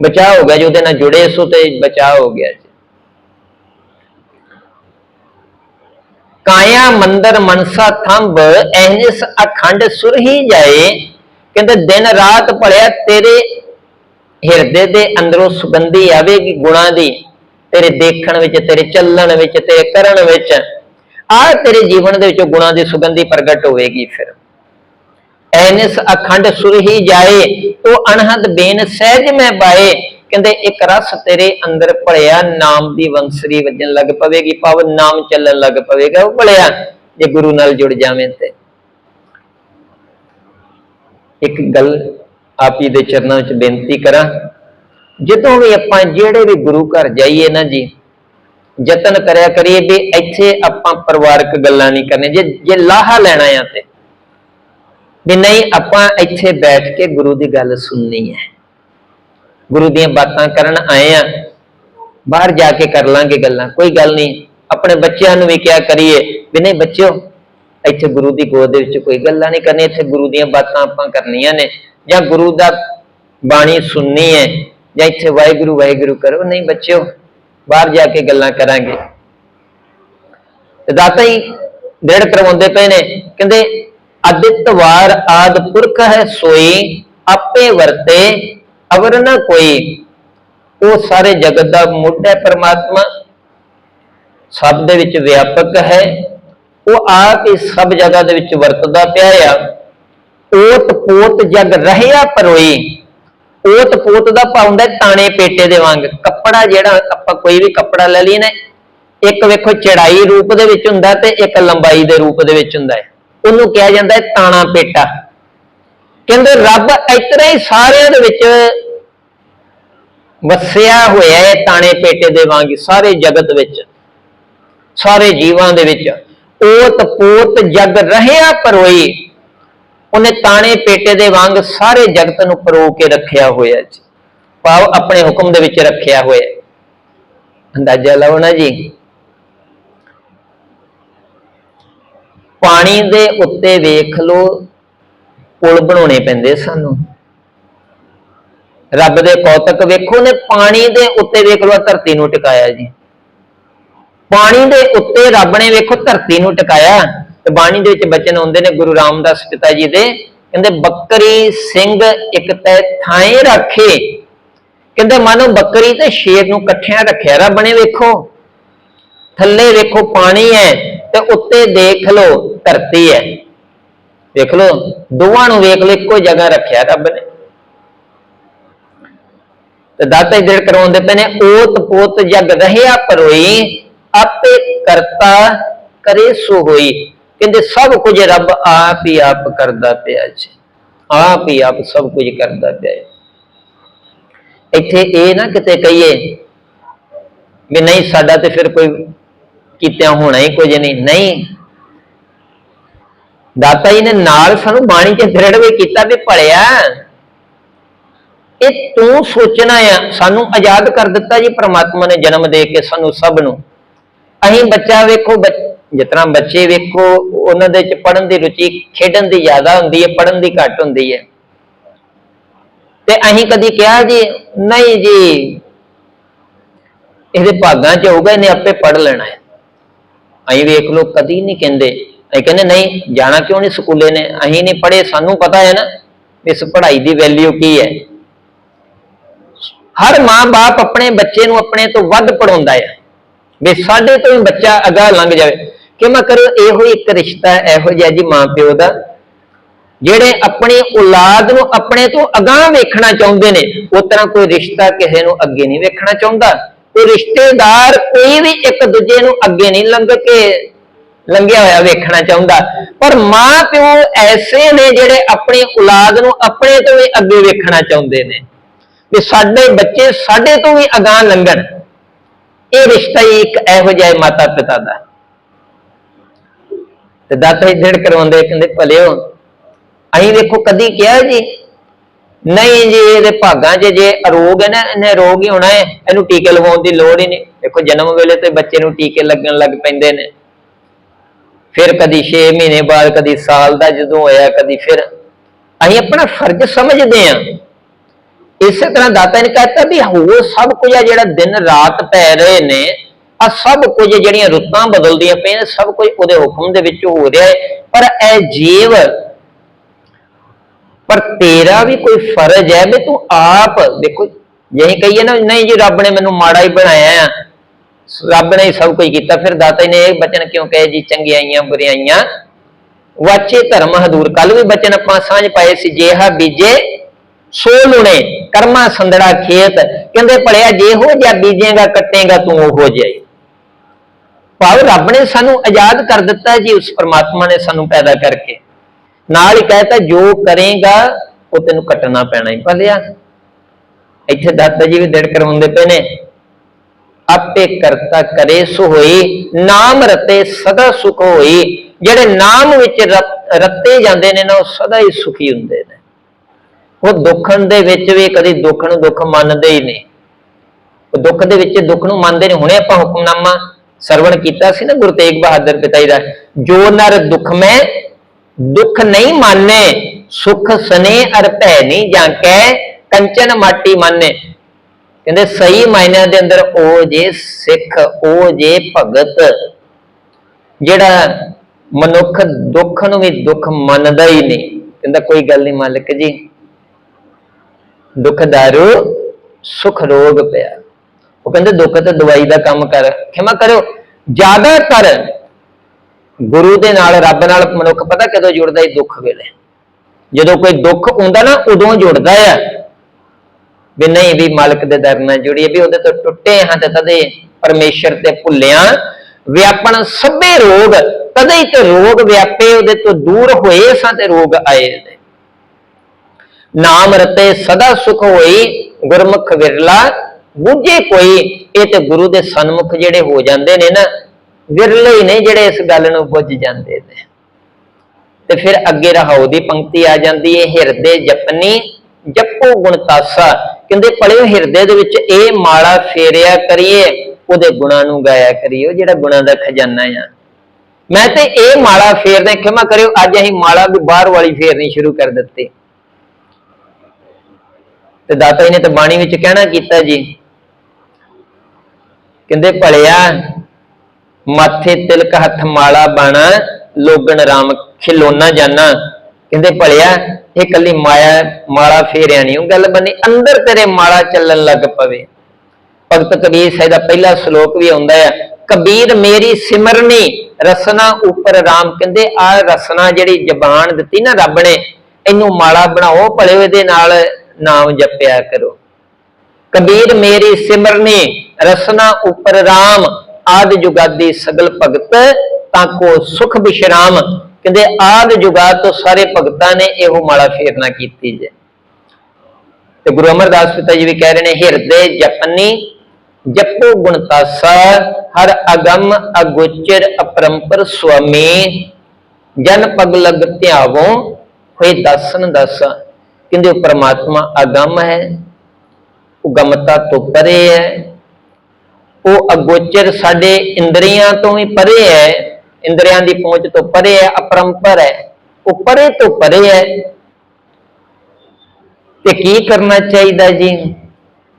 ਬਚਾਅ ਹੋ ਗਿਆ ਜੇ, ਉਹਦੇ ਨਾਲ ਜੁੜੇ ਸੋ ਤੇ ਬਚਾਅ ਹੋ ਗਿਆ ਜੀ। ਕਾਇਆ ਮੰਦਰ ਮਨਸਾ ਥੰਬ, ਐਨਿਸ ਅਖੰਡ ਸੁਰ ਹੀ ਜਾਏ, ਕਹਿੰਦੇ ਦਿਨ ਰਾਤ ਭਲਿਆ ਤੇਰੇ ਹਿਰਦੇ ਦੇ ਅੰਦਰੋਂ ਸੁਗੰਧੀ ਆਵੇਗੀ ਗੁਣਾ ਦੀ, ਤੇਰੇ ਦੇਖਣ ਵਿੱਚ, ਤੇਰੇ ਚੱਲਣ ਵਿੱਚ, ਤੇਰੇ ਕਰਨ ਵਿੱਚ। ਆ ਤੇਰੇ ਜੀਵਨ ਦੇ ਵਿੱਚੋਂ ਗੁਣਾ ਦੀ ਸੁਗੰਧੀ ਪ੍ਰਗਟ ਹੋਵੇਗੀ ਫਿਰ। ਐਨਿਸ ਅਖੰਡ ਸੁਰ ਜਾਏ ਤੋ ਅਨਹਦ ਬੇਨ ਸਹਿਜ ਮੈਂ ਪਾਏ। ਕਹਿੰਦੇ, ਇੱਕ ਰਸ ਤੇਰੇ ਅੰਦਰ ਭਲਿਆ, ਨਾਮ ਦੀ ਵੰਸਰੀ ਵੱਜਣ ਲੱਗ ਪਵੇਗੀ ਪਵਨ ਨਾਮ ਚੱਲਣ ਲੱਗ ਪਵੇਗਾ, ਉਹ ਭਲਿਆ, ਜੇ ਗੁਰੂ ਨਾਲ ਜੁੜ ਜਾਵੇਂ ਤੇ। ਇੱਕ ਗੱਲ ਆਪ ਜੀ ਦੇ ਚਰਨਾਂ ਵਿੱਚ ਬੇਨਤੀ ਕਰਾਂ ਜਦੋਂ ਵੀ ਆਪਾਂ ਜਿਹੜੇ ਵੀ ਗੁਰੂ ਘਰ ਜਾਈਏ ਨਾ ਜੀ, ਯਤਨ ਕਰਿਆ ਕਰੀਏ ਵੀ ਇੱਥੇ ਆਪਾਂ ਪਰਿਵਾਰਕ ਗੱਲਾਂ ਨਹੀਂ ਕਰਨੀਆਂ, ਜੇ ਜੇ ਲਾਹਾ ਲੈਣਾ ਆ ਤੇ। ਵੀ ਨਹੀਂ, ਆਪਾਂ ਇੱਥੇ ਬੈਠ ਕੇ ਗੁਰੂ ਦੀ ਗੱਲ ਸੁਣਨੀ ਹੈ। ਗੁਰੂ ਦੀਆਂ ਬਾਤਾਂ ਕਰਨ ਆਏ ਆ, ਬਾਹਰ ਜਾ ਕੇ ਕਰ ਲਾਂਗੇ ਗੱਲਾਂ, ਕੋਈ ਗੱਲ ਨਹੀਂ, ਆਪਣੇ ਬੱਚਿਆਂ ਨੂੰ ਵੀ ਕਿਹਾ ਕਰੀਏ ਵੀ ਨਹੀਂ ਬੱਚਿਓ, ਇੱਥੇ ਗੁਰੂ ਦੀ ਗੋਦ ਦੇ ਵਿੱਚ ਕੋਈ ਗੱਲਾਂ ਨਹੀਂ ਕਰਨੀ ਇੱਥੇ ਗੁਰੂ ਦੀਆਂ ਬਾਤਾਂ ਆਪਾਂ ਕਰਨੀਆਂ ਨੇ। ਜਾਂ ਗੁਰੂ ਦਾ ਬਾਣੀ ਸੁਣਨੀ ਹੈ ਜਾਂ ਇੱਥੇ ਵਾਹਿਗੁਰੂ ਵਾਹਿਗੁਰੂ ਕਰੋ। ਨਹੀਂ ਬੱਚਿਓ, ਬਾਹਰ ਜਾ ਕੇ ਗੱਲਾਂ ਕਰਾਂਗੇ। ਤੇ ਦਾਤਾ ਹੀ ਦ੍ਰਿੜ ਕਰਵਾਉਂਦੇ ਪਏ ਨੇ। ਕਹਿੰਦੇ, ਅਦਿੱਤ ਆਦ ਪੁਰਖ ਹੈ ਸੋਈ, ਆਪੇ ਵਰਤੇ, ਅਵਰ ਨਾ ਕੋਈ। ਉਹ ਸਾਰੇ ਜਗਤ ਦਾ ਮੁੱਢ ਹੈ ਪਰਮਾਤਮਾ। ਸਭ ਦੇ ਵਿੱਚ ਵਿਆਪਕ ਹੈ। ਉਹ ਆਪ ਹੀ ਸਭ ਜਗ੍ਹਾ ਦੇ ਵਿੱਚ ਵਰਤਦਾ ਪਿਆ ਆ। ਓਤ ਪੋਤ ਜਗ ਰਹਿਆ ਪਰੋਈ ਓਤ ਪੋਤ ਦਾ ਭਾਵ ਹੁੰਦਾ ਤਾਣੇ ਪੇਟੇ ਦੇ ਵਾਂਗ। ਕੱਪੜਾ ਜਿਹੜਾ ਆਪਾਂ ਕੋਈ ਵੀ ਕੱਪੜਾ ਲੈ ਲਈਏ ਨਾ, ਇੱਕ ਵੇਖੋ ਚੜਾਈ ਰੂਪ ਦੇ ਵਿੱਚ ਹੁੰਦਾ ਤੇ ਇੱਕ ਲੰਬਾਈ ਦੇ ਰੂਪ ਦੇ ਵਿੱਚ ਹੁੰਦਾ ਹੈ। ਉਹਨੂੰ ਕਿਹਾ ਜਾਂਦਾ ਹੈ ਤਾਣਾ ਪੇਟਾ। ਕਹਿੰਦੇ ਰੱਬ ਇਤਨਾ ਹੀ ਸਾਰਿਆਂ ਦੇ ਵਿੱਚ ਵਸਿਆ ਹੋਇਆ ਹੈ ਤਾਣੇ ਪੇਟੇ ਦੇ ਵਾਂਗ ਸਾਰੇ ਜਗਤ ਵਿੱਚ, ਸਾਰੇ ਜੀਵਾਂ ਦੇ ਵਿੱਚ। ਓਤ ਪੋਤ ਜਗ ਰਹਿਆ ਪਰੋਈ ਉਹਨੇ ਤਾਣੇ ਪੇਟੇ ਦੇ ਵਾਂਗ ਸਾਰੇ ਜਗਤ ਨੂੰ ਪਰੋ ਕੇ ਰੱਖਿਆ ਹੋਇਆ ਜੀ। ਭਾਵ ਆਪਣੇ ਹੁਕਮ ਦੇ ਵਿੱਚ ਰੱਖਿਆ ਹੋਇਆ। ਅੰਦਾਜ਼ਾ ਲਾਓ ਨਾ ਜੀ। ਪਾਣੀ ਦੇ ਉੱਤੇ ਵੇਖ ਲਓ ਪੁਲ ਬਣਾਉਣੇ ਪੈਂਦੇ ਸਾਨੂੰ। ਰੱਬ ਦੇ ਕੌਤਕ ਵੇਖੋ ਨੇ ਪਾਣੀ ਦੇ ਉੱਤੇ ਵੇਖ ਲਓ ਧਰਤੀ ਨੂੰ ਟਿਕਾਇਆ ਜੀ। ਪਾਣੀ ਦੇ ਉੱਤੇ ਰੱਬ ਨੇ ਵੇਖੋ ਧਰਤੀ ਨੂੰ ਟਿਕਾਇਆ। ਤੇ ਬਾਣੀ ਦੇ ਵਿੱਚ ਬਚਨ ਆਉਂਦੇ ਨੇ ਗੁਰੂ ਰਾਮਦਾਸ ਪਿਤਾ ਜੀ ਦੇ। ਕਹਿੰਦੇ, ਬੱਕਰੀ ਸਿੰਘ ਇੱਕ ਤੈ ਥਾਂ ਰੱਖੇ। ਕਹਿੰਦੇ, ਮਾਨੋ ਬੱਕਰੀ ਤੇ ਸ਼ੇਰ ਨੂੰ ਇਕੱਠਿਆਂ ਰੱਖਿਆ। ਰੱਬ ਨੇ ਵੇਖੋ, ਥੱਲੇ ਵੇਖੋ ਪਾਣੀ ਹੈ ਤੇ ਉੱਤੇ ਦੇਖ ਲੋ ਧਰਤੀ ਹੈ। ਦੇਖ ਲਓ, ਦੋਵਾਂ ਨੂੰ ਵੇਖ ਲੋ ਇੱਕੋ ਜਗ੍ਹਾ ਰੱਖਿਆ ਰੱਬ ਨੇ। ਤੇ ਦਾਤਾ ਹੀ ਦਿਲ ਕਰਵਾਉਂਦੇ ਪਏ ਨੇ, ਓਤ ਪੋਤ ਜਗ ਰਹਿਆ ਪਰੋਈ ਆਪੇ ਕਰਤਾ ਕਰੇ ਸੋ ਹੋਈ। ਕਹਿੰਦੇ ਸਭ ਕੁਝ ਰੱਬ ਆਪ ਹੀ ਆਪ ਕਰਦਾ ਪਿਆ ਜੀ। ਆਪ ਹੀ ਆਪ ਸਭ ਕੁਝ ਕਰਦਾ ਪਿਆ ਇੱਥੇ ਇਹ ਨਾ ਕਿਤੇ ਕਹੀਏ ਵੀ ਨਹੀਂ, ਸਾਡਾ ਤੇ ਫਿਰ ਕੋਈ ਕੀਤਿਆਂ ਹੋਣਾ ਹੀ ਕੁਝ ਨਹੀਂ। ਨਹੀਂ। ਦਾਤਾ ਜੀ ਨੇ ਨਾਲ ਸਾਨੂੰ ਬਾਣੀ ਚ ਦ੍ਰਿੜ ਵੀ ਕੀਤਾ ਵੀ ਭਲਿਆ, ਇਹ ਤੂੰ ਸੋਚਣਾ ਆ, ਸਾਨੂੰ ਆਜ਼ਾਦ ਕਰ ਦਿੱਤਾ ਜੀ, ਪ੍ਰਮਾਤਮਾ ਨੇ ਜਨਮ ਦੇ ਕੇ ਸਾਨੂੰ ਸਭ ਨੂੰ। ਅਸੀਂ ਬੱਚਾ ਵੇਖੋ, ਬੱਚ- ਜਿਤਨਾ ਬੱਚੇ ਵੇਖੋ, ਉਹਨਾਂ ਦੇ ਚ ਪੜਨ ਦੀ ਰੁਚੀ ਖੇਡਣ ਦੀ ਜ਼ਿਆਦਾ ਹੁੰਦੀ ਹੈ ਪੜਨ ਦੀ ਘੱਟ ਹੁੰਦੀ ਹੈ। ਤੇ ਅਸੀਂ ਕਦੀ ਕਿਹਾ ਜੀ, ਨਹੀਂ ਜੀ, ਇਹਦੇ ਭਾਗਾਂ ਚ ਹੋਊਗਾ, ਇਹਨੇ ਆਪੇ ਪੜ ਲੈਣਾ ਹੈ। ਅਸੀਂ ਵੇਖ ਲੋ ਕਦੀ ਨਹੀਂ ਕਹਿੰਦੇ। ਅਸੀਂ ਕਹਿੰਦੇ, ਨਹੀਂ, ਜਾਣਾ ਕਿਉਂ ਨਹੀਂ ਸਕੂਲੇ ਨੇ? ਅਸੀਂ ਨਹੀਂ ਪੜ੍ਹੇ, ਸਾਨੂੰ ਪਤਾ ਹੈ ਨਾ, ਇਸ ਪੜ੍ਹਾਈ ਦੀ ਵੈਲਿਊ ਕੀ ਹੈ। ਹਰ ਮਾਂ-ਬਾਪ ਆਪਣੇ ਬੱਚੇ ਨੂੰ ਆਪਣੇ ਤੋਂ ਵੱਧ ਪੜਾਉਂਦਾ ਹੈ। ਵੀ ਸਾਡੇ ਤੋਂ ਵੀ ਬੱਚਾ ਅਗਾਹ ਲੰਘ ਜਾਵੇ। ਕਿ ਮੈਂ ਕਰੋ ਇਹੋ ਹੀ ਇੱਕ ਰਿਸ਼ਤਾ ਇਹੋ ਜਿਹਾ ਜੀ ਮਾਂ ਪਿਓ ਦਾ, ਜਿਹੜੇ ਆਪਣੀ ਔਲਾਦ ਨੂੰ ਆਪਣੇ ਤੋਂ ਅਗਾਹ ਵੇਖਣਾ ਚਾਹੁੰਦੇ ਨੇ, ਉਸ ਤਰ੍ਹਾਂ ਕੋਈ ਰਿਸ਼ਤਾ ਕਿਸੇ ਨੂੰ ਅੱਗੇ ਨਹੀਂ ਵੇਖਣਾ ਚਾਹੁੰਦਾ। ਕੋਈ ਰਿਸ਼ਤੇਦਾਰ ਕੋਈ ਵੀ ਇੱਕ ਦੂਜੇ ਨੂੰ ਅੱਗੇ ਨਹੀਂ ਲੰਘ ਕੇ ਲੰਘਿਆ ਹੋਇਆ ਵੇਖਣਾ ਚਾਹੁੰਦਾ। ਪਰ ਮਾਂ ਪਿਓ ਐਸੇ ਨੇ ਜਿਹੜੇ ਆਪਣੀ ਔਲਾਦ ਨੂੰ ਆਪਣੇ ਤੋਂ ਵੀ ਅੱਗੇ ਵੇਖਣਾ ਚਾਹੁੰਦੇ ਨੇ। ਵੀ ਸਾਡੇ ਬੱਚੇ ਸਾਡੇ ਤੋਂ ਵੀ ਅਗਾਹ ਲੰਘਣ। ਇਹ ਰਿਸ਼ਤਾ ਹੀ ਇੱਕ ਇਹੋ ਜਿਹਾ ਹੈ ਮਾਤਾ ਪਿਤਾ ਦਾ। ਤੇ ਦਾਤਾ ਹੀ ਦਿੜ ਕਰਵਾਉਂਦੇ, ਕਹਿੰਦੇ ਭਲਿਓ, ਅਸੀਂ ਵੇਖੋ ਕਦੀ ਕਿਹਾ ਜੀ, ਨਹੀਂ ਜੀ, ਇਹਦੇ ਭਾਗਾਂ 'ਚ ਜੇ ਅਰੋਗ ਹੈ ਨਾ, ਇਹਨੇ ਰੋਗ ਹੀ ਹੋਣਾ ਹੈ, ਇਹਨੂੰ ਟੀਕੇ ਲਗਾਉਣ ਦੀ ਲੋੜ ਹੀ ਨਹੀਂ। ਦੇਖੋ ਜਨਮ ਵੇਲੇ ਤੇ ਬੱਚੇ ਨੂੰ ਟੀਕੇ ਲੱਗਣ ਲੱਗ ਪੈਂਦੇ ਨੇ। ਫਿਰ ਕਦੀ 6 ਮਹੀਨੇ ਬਾਅਦ, ਕਦੀ ਸਾਲ ਦਾ ਜਦੋਂ ਹੋਇਆ, ਕਦੀ ਫਿਰ ਅਸੀਂ ਆਪਣਾ ਫਰਜ਼ ਸਮਝਦੇ ਹਾਂ। ਇਸੇ ਤਰ੍ਹਾਂ ਦਾਤਾ ਨੇ ਕਹਤਾ ਵੀ ਹੋ ਸਭ ਕੁਝ ਆ ਜਿਹੜਾ ਦਿਨ ਰਾਤ ਪੈ ਰਹੇ ਨੇ ਆ ਸਭ ਕੁਝ ਜਿਹੜੀਆਂ ਰੁੱਤਾਂ ਬਦਲਦੀਆਂ ਪਈਆਂ ਸਭ ਕੁਝ ਉਹਦੇ ਹੁਕਮ ਦੇ ਵਿੱਚ ਹੋ ਰਿਹਾ ਹੈ। ਪਰ ਇਹ ਜੀਵ, ਪਰ ਤੇਰਾ ਵੀ ਕੋਈ ਫਰਜ਼ ਹੈ ਵੀ ਤੂੰ ਆਪ ਦੇਖੋ, ਜਿਹੀ ਕਹੀਏ ਨਾ, ਨਹੀਂ ਜੀ ਰੱਬ ਨੇ ਮੈਨੂੰ ਮਾੜਾ ਹੀ ਬਣਾਇਆ ਰੱਬ ਨੇ ਸਭ ਕੁਝ ਕੀਤਾ, ਫਿਰ ਦਾਤਾ ਜੀ ਨੇ ਇਹ ਬਚਨ ਕਿਉਂ ਕਹੇ ਜੀ, ਚੰਗਿਆਈਆਂ ਬੁਰੀਆਈਆਂ? ਵਾਚੇ ਧਰਮ ਹਦੂਰ ਕੱਲ ਵੀ ਬਚਨ ਆਪਾਂ ਸਾਂਝ ਪਾਏ ਸੀ, ਜੇਹਾ ਬੀਜੇ ਸੋ ਲੁਣੇ, ਕਰਮਾ ਸੰਦੜਾ ਖੇਤ। ਕਹਿੰਦੇ ਭਲਿਆ, ਜੇ ਜਿਹਾ ਬੀਜੇਗਾ, ਕੱਟੇਗਾ ਤੂੰ, ਉਹੋ ਜਿਹਾ ਭਾਵ ਰੱਬ ਨੇ ਸਾਨੂੰ ਆਜ਼ਾਦ ਕਰ ਦਿੱਤਾ ਜੀ, ਉਸ ਪਰਮਾਤਮਾ ਨੇ ਸਾਨੂੰ ਪੈਦਾ ਕਰਕੇ। ਨਾਲ ਹੀ ਕਹਤਾ, ਜੋ ਕਰੇਗਾ, ਉਹ ਤੈਨੂੰ ਕੱਟਣਾ ਪੈਣਾ ਹੀ ਭਲਿਆ। ਇੱਥੇ ਦਾਤਾ ਜੀ ਵੀ ਦਿੜ ਕਰਵਾਉਂਦੇ ਪਏ ਨੇ, ਆਪੇ ਕਰਤਾ ਕਰੇ ਸੋ ਹੋਈ ਨਾਮ ਰਤੇ ਸਦਾ ਸੁਖ ਹੋਈ ਜਿਹੜੇ ਨਾਮ ਵਿੱਚ ਰਤ- ਰੱਤੇ ਜਾਂਦੇ ਨੇ ਨਾ, ਉਹ ਸਦਾ ਹੀ ਸੁਖੀ ਹੁੰਦੇ ਨੇ। ਉਹ ਦੁੱਖਣ ਦੇ ਵਿੱਚ ਵੀ ਕਦੀ ਦੁੱਖ ਨੂੰ ਦੁੱਖ ਮੰਨਦੇ ਹੀ ਨਹੀਂ। ਉਹ ਦੁੱਖ ਦੇ ਵਿੱਚ ਦੁੱਖ ਨੂੰ ਮੰਨਦੇ ਨੇ ਹੁਣੇ ਆਪਾਂ ਹੁਕਮਨਾਮਾ ਸਰਵਣ ਕੀਤਾ ਸੀ ਨਾ ਗੁਰੂ ਤੇਗ ਬਹਾਦਰ ਪਿਤਾ ਜੀ ਦਾ, ਜੋ ਨਰ ਦੁੱਖ ਮੈਂ, ਦੁੱਖ ਨਹੀਂ ਮਾਨੇ, ਸੁਖ ਸਨੇ ਅਰ ਭੈ ਨਹੀਂ ਜਾਂਕੈ ਕੰਚਨ ਮਾਟੀ ਮਾਨੇ। ਕਹਿੰਦੇ ਸਹੀ ਮਾਇਨਿਆਂ ਦੇ ਅੰਦਰ ਉਹ ਜੇ ਸਿੱਖ, ਉਹ ਜੇ ਭਗਤ, ਜਿਹੜਾ ਮਨੁੱਖ ਦੁੱਖ ਨੂੰ ਵੀ ਦੁੱਖ ਮੰਨਦਾ ਹੀ ਨਹੀਂ। ਕਹਿੰਦਾ ਕੋਈ ਗੱਲ ਨਹੀਂ ਮਾਲਕ ਜੀ, ਦੁੱਖ ਦਾਰੂ, ਸੁਖ ਰੋਗ ਪਿਆ। ਉਹ ਕਹਿੰਦੇ ਦੁੱਖ ਤੇ ਦਵਾਈ ਦਾ ਕੰਮ ਕਰ, ਖਿਮਾ ਕਰਿਓ। ਜ਼ਿਆਦਾਤਰ ਗੁਰੂ ਦੇ ਨਾਲ, ਰੱਬ ਨਾਲ ਮਨੁੱਖ ਪਤਾ ਕਦੋਂ ਜੁੜਦਾ ਹੈ? ਦੁੱਖ ਵੇਲੇ। ਜਦੋਂ ਕੋਈ ਦੁੱਖ ਹੁੰਦਾ ਨਾ, ਉਦੋਂ ਜੁੜਦਾ ਆ। ਵੀ ਨਹੀਂ, ਵੀ ਮਾਲਕ ਦੇ ਦਰ ਨਾਲ ਜੁੜੀਏ, ਵੀ ਉਹਦੇ ਤੋਂ ਟੁੱਟੇ ਹਾਂ ਤੇ ਤਦੇ ਪਰਮੇਸ਼ਰ ਤੇ ਭੁੱਲਿਆ। ਵਿਆਪਣ ਸਭੇ ਰੋਗ, ਤਦੇ ਹੀ ਤੇ ਰੋਗ ਵਿਆਪੇ, ਉਹਦੇ ਤੋਂ ਦੂਰ ਹੋਏ ਸਾਂ ਤੇ ਰੋਗ ਆਏ ਨੇ। ਨਾਮ ਰਤੇ ਸਦਾ ਸੁਖ ਹੋਈ, ਗੁਰਮੁਖ ਵਿਰਲਾ ਬੁੱਝੇ ਕੋਈ, ਇਹ ਤੇ ਗੁਰੂ ਦੇ ਸਨਮੁਖ ਜਿਹੜੇ ਹੋ ਜਾਂਦੇ ਨੇ ਨਾ, ਵਿਰਲੇ ਹੀ ਨੇ ਜਿਹੜੇ ਇਸ ਗੱਲ ਨੂੰ ਬੁੱਝ ਜਾਂਦੇ ਨੇ। ਤੇ ਫਿਰ ਅੱਗੇ ਰਹਾਉ ਦੀ ਪੰਕਤੀ ਆ ਜਾਂਦੀ ਹੈ ਹਿਰਦੇ ਜਪਨੀ, ਜਪੋ ਗੁਣਤਾਸਾ ਕਹਿੰਦੇ ਪੜਿਓ ਹਿਰਦੇ ਦੇ ਵਿੱਚ ਇਹ ਮਾਲਾ ਫੇਰਿਆ ਕਰੀਏ, ਉਹਦੇ ਗੁਣਾਂ ਨੂੰ ਗਾਇਆ ਕਰੀਏ ਜਿਹੜਾ ਗੁਣਾਂ ਦਾ ਖਜ਼ਾਨਾ ਆ। ਮੈਂ ਤੇ ਇਹ ਮਾਲਾ ਫੇਰਦੇ ਖਿਮਾ ਕਰਿਓ, ਅੱਜ ਅਸੀਂ ਮਾਲਾ ਵੀ ਬਾਹਰ ਵਾਲੀ ਫੇਰਨੀ ਸ਼ੁਰੂ ਕਰ ਦਿੱਤੀ। ਤੇ ਦਾਤਾ ਜੀ ਨੇ ਤਾਂ ਬਾਣੀ ਵਿੱਚ ਕਹਿਣਾ ਕੀਤਾ ਜੀ ਕਹਿੰਦੇ ਭਲਿਆ, ਮਾਥੇ ਤਿਲਕ ਹੱਥ ਮਾਲਾ ਬਾਣਾ, ਲੋਗਣ ਰਾਮ ਖਿਲੋਨਾ ਜਾਣਾ ਕਹਿੰਦੇ ਭਲਿਆ, ਇਹ ਕੱਲੀ ਮਾਇਆ, ਮਾਲਾ ਫੇਰਿਆ ਨਹੀਂ ਉਹ ਗੱਲ ਬਣੀ ਅੰਦਰ ਤੇਰੇ ਮਾਲਾ ਚੱਲਣ ਲੱਗ ਪਵੇ। ਭਗਤ ਕਬੀਰ ਸਾਹਿਬ ਦਾ ਪਹਿਲਾ ਸ਼ਲੋਕ ਵੀ ਆਉਂਦਾ ਹੈ ਕਬੀਰ ਮੇਰੀ ਸਿਮਰਨੀ, ਰਸਨਾ ਉੱਪਰ ਰਾਮ। ਕਹਿੰਦੇ, ਆ ਰਸਨਾ ਜਿਹੜੀ ਜ਼ਬਾਨ ਦਿੱਤੀ ਨਾ ਰੱਬ ਨੇ, ਇਹਨੂੰ ਮਾਲਾ ਬਣਾਓ, ਭਲੇ ਇਹਦੇ ਨਾਲ ਨਾਮ ਜਪਿਆ ਕਰੋ। ਕਬੀਰ ਮੇਰੀ ਸਿਮਰਨੀ ਰਸਨਾ ਉਪਰ ਰਾਮ, ਆਦ ਜੁਗਾਦੀ ਸਗਲ ਭਗਤ, ਤਾਂ ਕੋ ਸੁਖ ਬਿਸ਼ਰਾਮ। ਕਹਿੰਦੇ, ਆਦ ਜੁਗਾਦ ਤੋਂ ਸਾਰੇ ਭਗਤਾਂ ਨੇ ਇਹੋ ਮਾਲਾ ਫੇਰਨਾ ਕੀਤੀ ਜੇ। ਤੇ ਗੁਰੂ ਅਮਰਦਾਸ ਪਿਤਾ ਜੀ ਵੀ ਕਹਿ ਰਹੇ ਨੇ, ਹਿਰਦੇ ਜਪਨੀ, ਜਪੋ ਗੁਣਤਾਸਾ ਹਰ ਅਗੰਮ ਅਗੋਚਰ ਅਪਰੰਪਰ ਸੁਆਮੀ, ਜਨ ਪਗ ਲਗ ਧਿਆਵੋ, ਹੋਏ ਦਸਨ ਦਸਾ। ਕਹਿੰਦੇ, ਉਹ ਅਗੰਮ ਹੈ, ਉਹ ਗਮਤਾ ਤੋਂ ਪਰੇ ਹੈ। ਉਹ ਅਗੋਚਰ ਸਾਡੇ ਇੰਦਰੀਆਂ ਤੋਂ ਵੀ ਪਰੇ ਹੈ, ਇੰਦਰੀਆਂ ਦੀ ਪਹੁੰਚ ਤੋਂ ਪਰੇ ਹੈ, ਅਪਰੰਪਰ ਹੈ। ਉਹ ਪਰੇ ਤੋਂ ਪਰੇ ਹੈ। ਤੇ ਕੀ ਕਰਨਾ ਚਾਹੀਦਾ ਜੀ?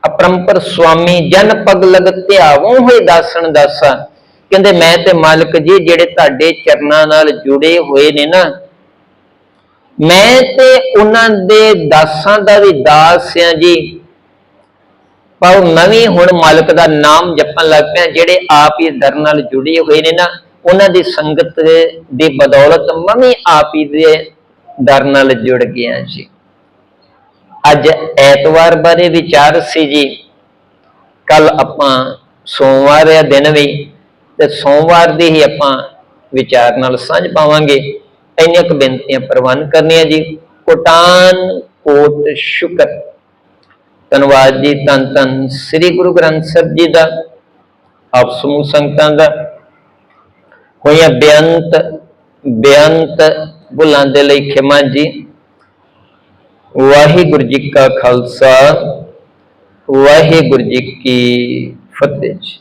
ਅਪਰੰਪਰ ਸੁਆਮੀ ਜਨ ਪਗ ਲਗ ਧਿਆਵੋ ਹੋਏ ਦਾਸਣ ਦਾਸਾ। ਕਹਿੰਦੇ, ਮੈਂ ਤੇ ਮਾਲਕ ਜੀ ਜਿਹੜੇ ਤੁਹਾਡੇ ਚਰਨਾਂ ਨਾਲ ਜੁੜੇ ਹੋਏ ਨੇ ਨਾ, ਮੈਂ ਤੇ ਉਹਨਾਂ ਦੇ ਦਾਸਾਂ ਦਾ ਵੀ ਦਾਸ ਆ ਜੀ। ਪਰ ਉਹ ਨਵੇਂ ਹੁਣ ਮਾਲਕ ਦਾ ਨਾਮ ਜਪਣ ਲੱਗ ਪਿਆ, ਜਿਹੜੇ ਆਪ ਹੀ ਦਰ ਨਾਲ ਜੁੜੇ ਹੋਏ ਨੇ ਨਾ, ਉਹਨਾਂ ਦੀ ਸੰਗਤ ਦੀ ਬਦੌਲਤ ਮੈਂ ਆਪ ਹੀ ਦੇ ਦਰ ਨਾਲ ਜੁੜ ਗਿਆ ਜੀ। ਅੱਜ ਐਤਵਾਰ ਬਾਰੇ ਵਿਚਾਰ ਸੀ ਜੀ। ਕੱਲ ਆਪਾਂ ਸੋਮਵਾਰ ਦਾ ਦਿਨ ਵੀ, ਤੇ ਸੋਮਵਾਰ ਦੀ ਹੀ ਆਪਾਂ ਵਿਚਾਰ ਨਾਲ ਸਾਂਝ ਪਾਵਾਂਗੇ। ਇੰਨੀਆਂ ਕੁ ਬੇਨਤੀਆਂ ਪ੍ਰਵਾਨ ਕਰਨੀਆਂ ਜੀ। ਕੋਟਾਨ ਕੋਟ ਸ਼ੁਕਰ। ਧੰਨਵਾਦ ਜੀ, ਧੰਨ ਧੰਨ ਸ੍ਰੀ ਗੁਰੂ ਗ੍ਰੰਥ ਸਾਹਿਬ ਜੀ ਦਾ, ਆਪ ਸਮੂਹ ਸੰਗਤਾਂ ਦਾ। ਹੋਈਆਂ ਬੇਅੰਤ ਬੇਅੰਤ ਭੁੱਲਾਂ ਦੇ ਲਈ ਖਿਮਾ ਜੀ। ਵਾਹਿਗੁਰੂ ਜੀ ਕਾ ਖਾਲਸਾ, ਵਾਹਿਗੁਰੂ ਜੀ ਕੀ ਫਤਿਹ ਜੀ।